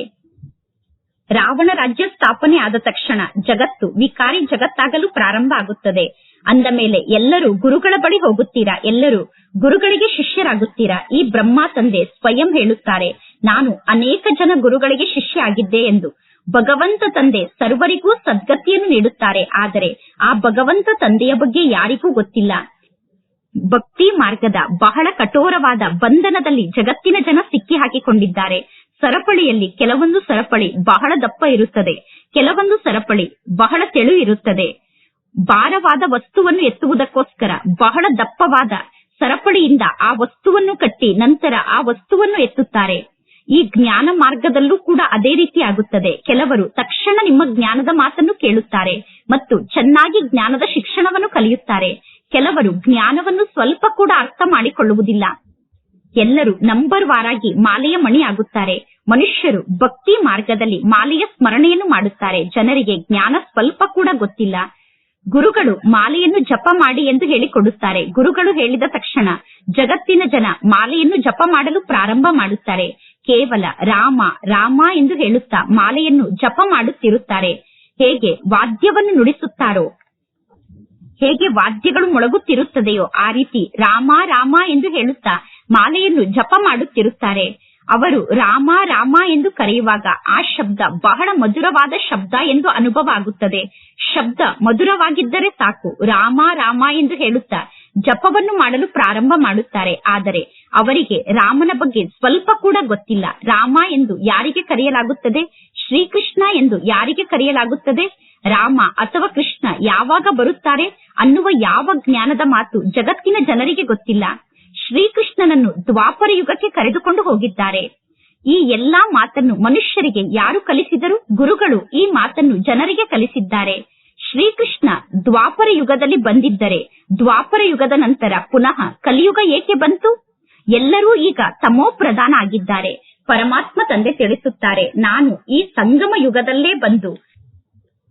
Speaker 1: ರಾವಣ ರಾಜ್ಯ ಸ್ಥಾಪನೆ ಆದ ತಕ್ಷಣ ಜಗತ್ತು, ವಿಕಾರಿ ಜಗತ್ತಾಗಲು ಪ್ರಾರಂಭ ಆಗುತ್ತದೆ. ಅಂದ ಮೇಲೆ ಎಲ್ಲರೂ ಗುರುಗಳ ಬಳಿ ಹೋಗುತ್ತೀರಾ? ಎಲ್ಲರೂ ಗುರುಗಳಿಗೆ ಶಿಷ್ಯರಾಗುತ್ತೀರಾ? ಈ ಬ್ರಹ್ಮ ತಂದೆ ಸ್ವಯಂ ಹೇಳುತ್ತಾರೆ, ನಾನು ಅನೇಕ ಜನ ಗುರುಗಳಿಗೆ ಶಿಷ್ಯ ಆಗಿದ್ದೆ ಎಂದು. ಭಗವಂತ ತಂದೆ ಸರ್ವರಿಗೂ ಸದ್ಗತಿಯನ್ನು ನೀಡುತ್ತಾರೆ, ಆದರೆ ಆ ಭಗವಂತ ತಂದೆಯ ಬಗ್ಗೆ ಯಾರಿಗೂ ಗೊತ್ತಿಲ್ಲ. ಭಕ್ತಿ ಮಾರ್ಗದ ಬಹಳ ಕಠೋರವಾದ ಬಂಧನದಲ್ಲಿ ಜಗತ್ತಿನ ಜನ ಸಿಕ್ಕಿ ಹಾಕಿಕೊಂಡಿದ್ದಾರೆ ಸರಪಳಿಯಲ್ಲಿ ಕೆಲವೊಂದು ಸರಪಳಿ ಬಹಳ ದಪ್ಪ ಇರುತ್ತದೆ. ಕೆಲವೊಂದು ಸರಪಳಿ ಬಹಳ ತೆಳು ಇರುತ್ತದೆ. ಭಾರವಾದ ವಸ್ತುವನ್ನು ಎತ್ತುವುದಕ್ಕೋಸ್ಕರ ಬಹಳ ದಪ್ಪವಾದ ಸರಪಳಿಯಿಂದ ಆ ವಸ್ತುವನ್ನು ಕಟ್ಟಿ ನಂತರ ಆ ವಸ್ತುವನ್ನು ಎತ್ತುತ್ತಾರೆ. ಈ ಜ್ಞಾನ ಮಾರ್ಗದಲ್ಲೂ ಕೂಡ ಅದೇ ರೀತಿ ಆಗುತ್ತದೆ. ಕೆಲವರು ತಕ್ಷಣ ನಿಮ್ಮ ಜ್ಞಾನದ ಮಾತನ್ನು ಕೇಳುತ್ತಾರೆ ಮತ್ತು ಚೆನ್ನಾಗಿ ಜ್ಞಾನದ ಶಿಕ್ಷಣವನ್ನು ಕಲಿಯುತ್ತಾರೆ. ಕೆಲವರು ಜ್ಞಾನವನ್ನು ಸ್ವಲ್ಪ ಕೂಡ ಅರ್ಥ ಮಾಡಿಕೊಳ್ಳುವುದಿಲ್ಲ. ಎಲ್ಲರೂ ನಂಬರ್ ವಾರಾಗಿ ಮಾಲೆಯ ಮಣಿ ಆಗುತ್ತಾರೆ ಮನುಷ್ಯರು ಭಕ್ತಿ ಮಾರ್ಗದಲ್ಲಿ ಮಾಲೆಯ ಸ್ಮರಣೆಯನ್ನು ಮಾಡುತ್ತಾರೆ. ಜನರಿಗೆ ಜ್ಞಾನ ಸ್ವಲ್ಪ ಕೂಡ ಗೊತ್ತಿಲ್ಲ. ಗುರುಗಳು ಮಾಲೆಯನ್ನು ಜಪ ಮಾಡಿ ಎಂದು ಹೇಳಿಕೊಡುತ್ತಾರೆ. ಗುರುಗಳು ಹೇಳಿದ ತಕ್ಷಣ ಜಗತ್ತಿನ ಜನ ಮಾಲೆಯನ್ನು ಜಪ ಮಾಡಲು ಪ್ರಾರಂಭ ಮಾಡುತ್ತಾರೆ. ಕೇವಲ ರಾಮ ರಾಮ ಎಂದು ಹೇಳುತ್ತಾ ಮಾಲೆಯನ್ನು ಜಪ ಮಾಡುತ್ತಿರುತ್ತಾರೆ. ಹೇಗೆ ವಾದ್ಯವನ್ನು ನುಡಿಸುತ್ತಾರೋ ಹೇಗೆ ವಾದ್ಯಗಳು ಮೊಳಗುತ್ತಿರುತ್ತದೆಯೋ ಆ ರೀತಿ ರಾಮ ರಾಮ ಎಂದು ಹೇಳುತ್ತಾ ಮಾಲೆಯನ್ನು ಜಪ ಮಾಡುತ್ತಿರುತ್ತಾರೆ. ಅವರು ರಾಮ ರಾಮ ಎಂದು ಕರೆಯುವಾಗ ಆ ಶಬ್ದ ಬಹಳ ಮಧುರವಾದ ಶಬ್ದ ಎಂದು ಅನುಭವ ಆಗುತ್ತದೆ ಶಬ್ದ ಮಧುರವಾಗಿದ್ದರೆ ಸಾಕು, ರಾಮ ರಾಮ ಎಂದು ಹೇಳುತ್ತಾ ಜಪವನ್ನು ಮಾಡಲು ಪ್ರಾರಂಭ ಮಾಡುತ್ತಾರೆ. ಆದರೆ ಅವರಿಗೆ ರಾಮನ ಬಗ್ಗೆ ಸ್ವಲ್ಪ ಕೂಡ ಗೊತ್ತಿಲ್ಲ. ರಾಮ ಎಂದು ಯಾರಿಗೆ ಕರೆಯಲಾಗುತ್ತದೆ? ಶ್ರೀಕೃಷ್ಣ ಎಂದು ಯಾರಿಗೆ ಕರೆಯಲಾಗುತ್ತದೆ? ರಾಮ ಅಥವಾ ಕೃಷ್ಣ ಯಾವಾಗ ಬರುತ್ತಾರೆ ಅನ್ನುವ ಯಾವ ಜ್ಞಾನದ ಮಾತು ಜಗತ್ತಿನ ಜನರಿಗೆ ಗೊತ್ತಿಲ್ಲ. ಶ್ರೀಕೃಷ್ಣನನ್ನು ದ್ವಾಪರ ಯುಗಕ್ಕೆ ಕರೆದುಕೊಂಡು ಹೋಗಿದ್ದಾರೆ. ಈ ಎಲ್ಲಾ ಮಾತನ್ನು ಮನುಷ್ಯರಿಗೆ ಯಾರು ಕಲಿಸಿದರು ಗುರುಗಳು ಈ ಮಾತನ್ನು ಜನರಿಗೆ ಕಲಿಸಿದ್ದಾರೆ. ಶ್ರೀಕೃಷ್ಣ ದ್ವಾಪರ ಯುಗದಲ್ಲಿ ಬಂದಿದ್ದರೆ ದ್ವಾಪರ ಯುಗದ ನಂತರ ಪುನಃ ಕಲಿಯುಗ ಏಕೆ ಬಂತು? ಎಲ್ಲರೂ ಈಗ ತಮೋ ಪ್ರಧಾನ ಆಗಿದ್ದಾರೆ. ಪರಮಾತ್ಮ ತಂದೆ ತಿಳಿಸುತ್ತಾರೆ, ನಾನು ಈ ಸಂಗಮ ಯುಗದಲ್ಲೇ ಬಂದು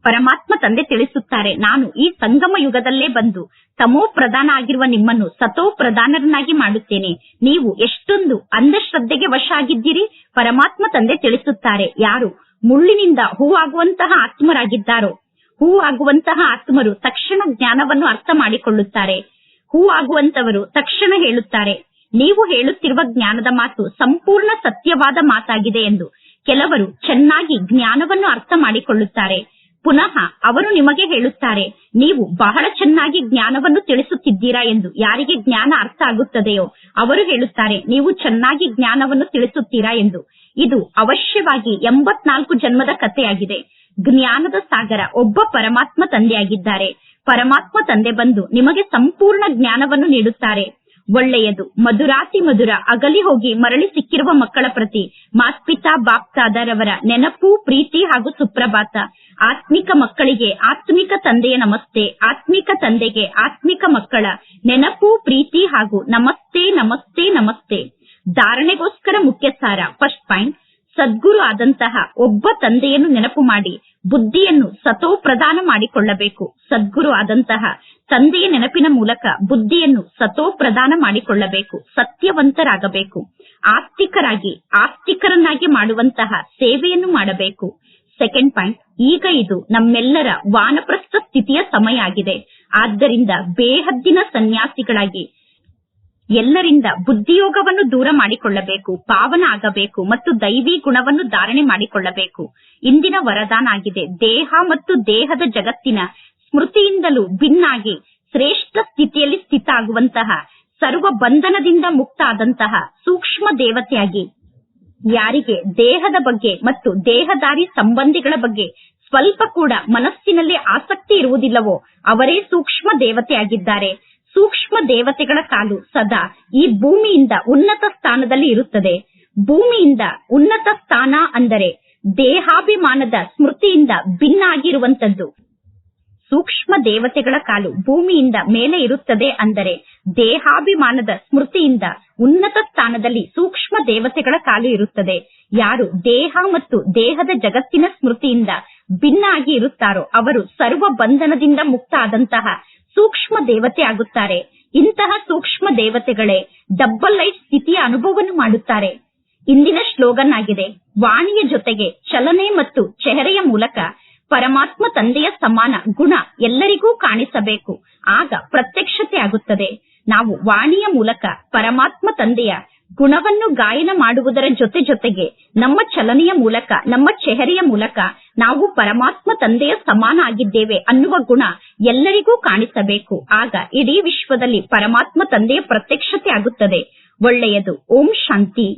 Speaker 1: ಪರಮಾತ್ಮ ತಂದೆ ತಿಳಿಸುತ್ತಾರೆ, ನಾನು ಈ ಸಂಗಮ ಯುಗದಲ್ಲೇ ಬಂದು ತಮೋ ಪ್ರಧಾನ ಆಗಿರುವ ನಿಮ್ಮನ್ನು ಸತೋ ಪ್ರಧಾನರನ್ನಾಗಿ ಮಾಡುತ್ತೇನೆ. ನೀವು ಎಷ್ಟೊಂದು ಅಂಧಶ್ರದ್ಧೆಗೆ ವಶ ಆಗಿದ್ದೀರಿ ಪರಮಾತ್ಮ ತಂದೆ ತಿಳಿಸುತ್ತಾರೆ. ಯಾರು ಮುಳ್ಳಿನಿಂದ ಹೂವಾಗುವಂತಹ ಆತ್ಮರಾಗಿದ್ದಾರೋ, ಹೂವಾಗುವಂತಹ ಆತ್ಮರು ತಕ್ಷಣ ಜ್ಞಾನವನ್ನು ಅರ್ಥ ಮಾಡಿಕೊಳ್ಳುತ್ತಾರೆ. ಹೂವಾಗುವಂತವರು ತಕ್ಷಣ ಹೇಳುತ್ತಾರೆ, ನೀವು ಹೇಳುತ್ತಿರುವ ಜ್ಞಾನದ ಮಾತು ಸಂಪೂರ್ಣ ಸತ್ಯವಾದ ಮಾತಾಗಿದೆ ಎಂದು. ಕೆಲವರು ಚೆನ್ನಾಗಿ ಜ್ಞಾನವನ್ನು ಅರ್ಥ ಮಾಡಿಕೊಳ್ಳುತ್ತಾರೆ. ಪುನಃ ಅವರು ನಿಮಗೆ ಹೇಳುತ್ತಾರೆ, ನೀವು ಬಹಳ ಚೆನ್ನಾಗಿ ಜ್ಞಾನವನ್ನು ತಿಳಿಸುತ್ತಿದ್ದೀರಾ ಎಂದು ಯಾರಿಗೆ ಜ್ಞಾನ ಅರ್ಥ ಆಗುತ್ತದೆಯೋ ಅವರು ಹೇಳುತ್ತಾರೆ, ನೀವು ಚೆನ್ನಾಗಿ ಜ್ಞಾನವನ್ನು ತಿಳಿಸುತ್ತೀರಾ ಎಂದು. ಇದು ಅವಶ್ಯವಾಗಿ ಎಂಬತ್ನಾಲ್ಕು ಜನ್ಮದ ಕಥೆಯಾಗಿದೆ. ಜ್ಞಾನದ ಸಾಗರ ಒಬ್ಬ ಪರಮಾತ್ಮ ತಂದೆಯಾಗಿದ್ದಾರೆ. ಪರಮಾತ್ಮ ತಂದೆ ಬಂದು ನಿಮಗೆ ಸಂಪೂರ್ಣ ಜ್ಞಾನವನ್ನು ನೀಡುತ್ತಾರೆ. ಒಳ್ಳೆಯದು, ಮಧುರಾತಿ ಮಧುರ, ಅಗಲಿ ಹೋಗಿ ಮರಳಿ ಸಿಕ್ಕಿರುವ ಮಕ್ಕಳ ಪ್ರತಿ ಮಾತ್ಪಿತಾ ಬಾಪ್ತಾದರವರ ನೆನಪು, ಪ್ರೀತಿ ಹಾಗೂ ಸುಪ್ರಭಾತ. ಆತ್ಮಿಕ ಮಕ್ಕಳಿಗೆ ಆತ್ಮಿಕ ತಂದೆಯ ನಮಸ್ತೆ, ಆತ್ಮಿಕ ತಂದೆಗೆ ಆತ್ಮಿಕ ಮಕ್ಕಳ ನೆನಪು, ಪ್ರೀತಿ ಹಾಗೂ ನಮಸ್ತೆ ನಮಸ್ತೆ ನಮಸ್ತೆ. ಧಾರಣೆಗೋಸ್ಕರ ಮುಖ್ಯ ಸಾರ ಫಸ್ಟ್ ಪಾಯಿಂಟ್ ಸದ್ಗುರು ಆದಂತಹ ಒಬ್ಬ ತಂದೆಯನ್ನು ನೆನಪು ಮಾಡಿ, ಬುದ್ಧಿಯನ್ನು ಸತೋ ಪ್ರದಾನ ಮಾಡಿಕೊಳ್ಳಬೇಕು. ಸದ್ಗುರು ಆದಂತಹ ತಂದೆಯ ನೆನಪಿನ ಮೂಲಕ ಬುದ್ಧಿಯನ್ನು ಸತೋ ಪ್ರದಾನ ಮಾಡಿಕೊಳ್ಳಬೇಕು, ಸತ್ಯವಂತರಾಗಬೇಕು. ಆಸ್ತಿಕರಾಗಿ, ಆಸ್ತಿಕರನ್ನಾಗಿ ಮಾಡುವಂತಹ ಸೇವೆಯನ್ನು ಮಾಡಬೇಕು. ಸೆಕೆಂಡ್ ಪಾಯಿಂಟ್ ಈಗ ಇದು ನಮ್ಮೆಲ್ಲರ ವಾನಪ್ರಸ್ಥ ಸ್ಥಿತಿಯ ಸಮಯ ಆಗಿದೆ. ಆದ್ದರಿಂದ ಬೇಹದ್ದಿನ ಸನ್ಯಾಸಿಗಳಾಗಿ ಎಲ್ಲರಿಂದ ಬುದ್ಧಿಯೋಗವನ್ನು ದೂರ ಮಾಡಿಕೊಳ್ಳಬೇಕು, ಪಾವನ ಆಗಬೇಕು ಮತ್ತು ದೈವಿ ಗುಣವನ್ನು ಧಾರಣೆ ಮಾಡಿಕೊಳ್ಳಬೇಕು. ಇಂದಿನ ವರದಾನ ಆಗಿದೆ. ದೇಹ ಮತ್ತು ದೇಹದ ಜಗತ್ತಿನ ಸ್ಮೃತಿಯಿಂದಲೂ ಭಿನ್ನಾಗಿ ಶ್ರೇಷ್ಠ ಸ್ಥಿತಿಯಲ್ಲಿ ಸ್ಥಿತ ಆಗುವಂತಹ ಸರ್ವ ಬಂಧನದಿಂದ ಮುಕ್ತ ಆದಂತಹ ಸೂಕ್ಷ್ಮ ದೇವತೆಯಾಗಿ ಯಾರಿಗೆ ದೇಹದ ಬಗ್ಗೆ ಮತ್ತು ದೇಹದಾರಿ ಸಂಬಂಧಿಗಳ ಬಗ್ಗೆ ಸ್ವಲ್ಪ ಕೂಡ ಮನಸ್ಸಿನಲ್ಲಿ ಆಸಕ್ತಿ ಇರುವುದಿಲ್ಲವೋ ಅವರೇ ಸೂಕ್ಷ್ಮ ದೇವತೆಯಾಗಿದ್ದಾರೆ. ಸೂಕ್ಷ್ಮ ದೇವತೆಗಳ ಕಾಲು ಸದಾ ಈ ಭೂಮಿಯಿಂದ ಉನ್ನತ ಸ್ಥಾನದಲ್ಲಿ ಇರುತ್ತದೆ. ಭೂಮಿಯಿಂದ ಉನ್ನತ ಸ್ಥಾನ ಅಂದರೆ ದೇಹಾಭಿಮಾನದ ಸ್ಮೃತಿಯಿಂದ ಭಿನ್ನ ಆಗಿರುವಂತದ್ದು ಸೂಕ್ಷ್ಮ ದೇವತೆಗಳ ಕಾಲು ಭೂಮಿಯಿಂದ ಮೇಲೆ ಇರುತ್ತದೆ ಅಂದರೆ ದೇಹಾಭಿಮಾನದ ಸ್ಮೃತಿಯಿಂದ ಉನ್ನತ ಸ್ಥಾನದಲ್ಲಿ ಸೂಕ್ಷ್ಮ ದೇವತೆಗಳ ಕಾಲು ಇರುತ್ತದೆ. ಯಾರು ದೇಹ ಮತ್ತು ದೇಹದ ಜಗತ್ತಿನ ಸ್ಮೃತಿಯಿಂದ ಭಿನ್ನ ಆಗಿ ಇರುತ್ತಾರೋ ಅವರು ಸರ್ವ ಬಂಧನದಿಂದ ಮುಕ್ತ ಆದಂತಹ ಸೂಕ್ಷ್ಮ ದೇವತೆ ಆಗುತ್ತಾರೆ. ಇಂತಹ ಸೂಕ್ಷ್ಮ ದೇವತೆಗಳೇ ಡಬ್ಬಲ್ ಲೈಟ್ ಸ್ಥಿತಿಯ ಅನುಭವವನ್ನು ಮಾಡುತ್ತಾರೆ. ಇಂದಿನ ಶ್ಲೋಗನ್ ಆಗಿದೆ ವಾಣಿಯ ಜೊತೆಗೆ ಚಲನೆ ಮತ್ತು ಚೆಹರೆಯ ಮೂಲಕ ಪರಮಾತ್ಮ ತಂದೆಯ ಸಮಾನ ಗುಣ ಎಲ್ಲರಿಗೂ ಕಾಣಿಸಬೇಕು. ಆಗ ಪ್ರತ್ಯಕ್ಷತೆ ಆಗುತ್ತದೆ. ನಾವು ವಾಣಿಯ ಮೂಲಕ ಪರಮಾತ್ಮ ತಂದೆಯ ಗುಣವನ್ನು ಗಾಯನ ಮಾಡುವುದರ ಜೊತೆ ಜೊತೆಗೆ ನಮ್ಮ ಚಲನೆಯ ಮೂಲಕ, ನಮ್ಮ ಚೆಹರೆಯ ಮೂಲಕ ನಾವು ಪರಮಾತ್ಮ ತಂದೆಯ ಸಮಾನ ಆಗಿದ್ದೇವೆ ಅನ್ನುವ ಗುಣ ಎಲ್ಲರಿಗೂ ಕಾಣಿಸಬೇಕು. ಆಗ ಇಡೀ ವಿಶ್ವದಲ್ಲಿ ಪರಮಾತ್ಮ ತಂದೆಯ ಪ್ರತ್ಯಕ್ಷತೆ ಆಗುತ್ತದೆ. ಒಳ್ಳೆಯದು. ಓಂ ಶಾಂತಿ.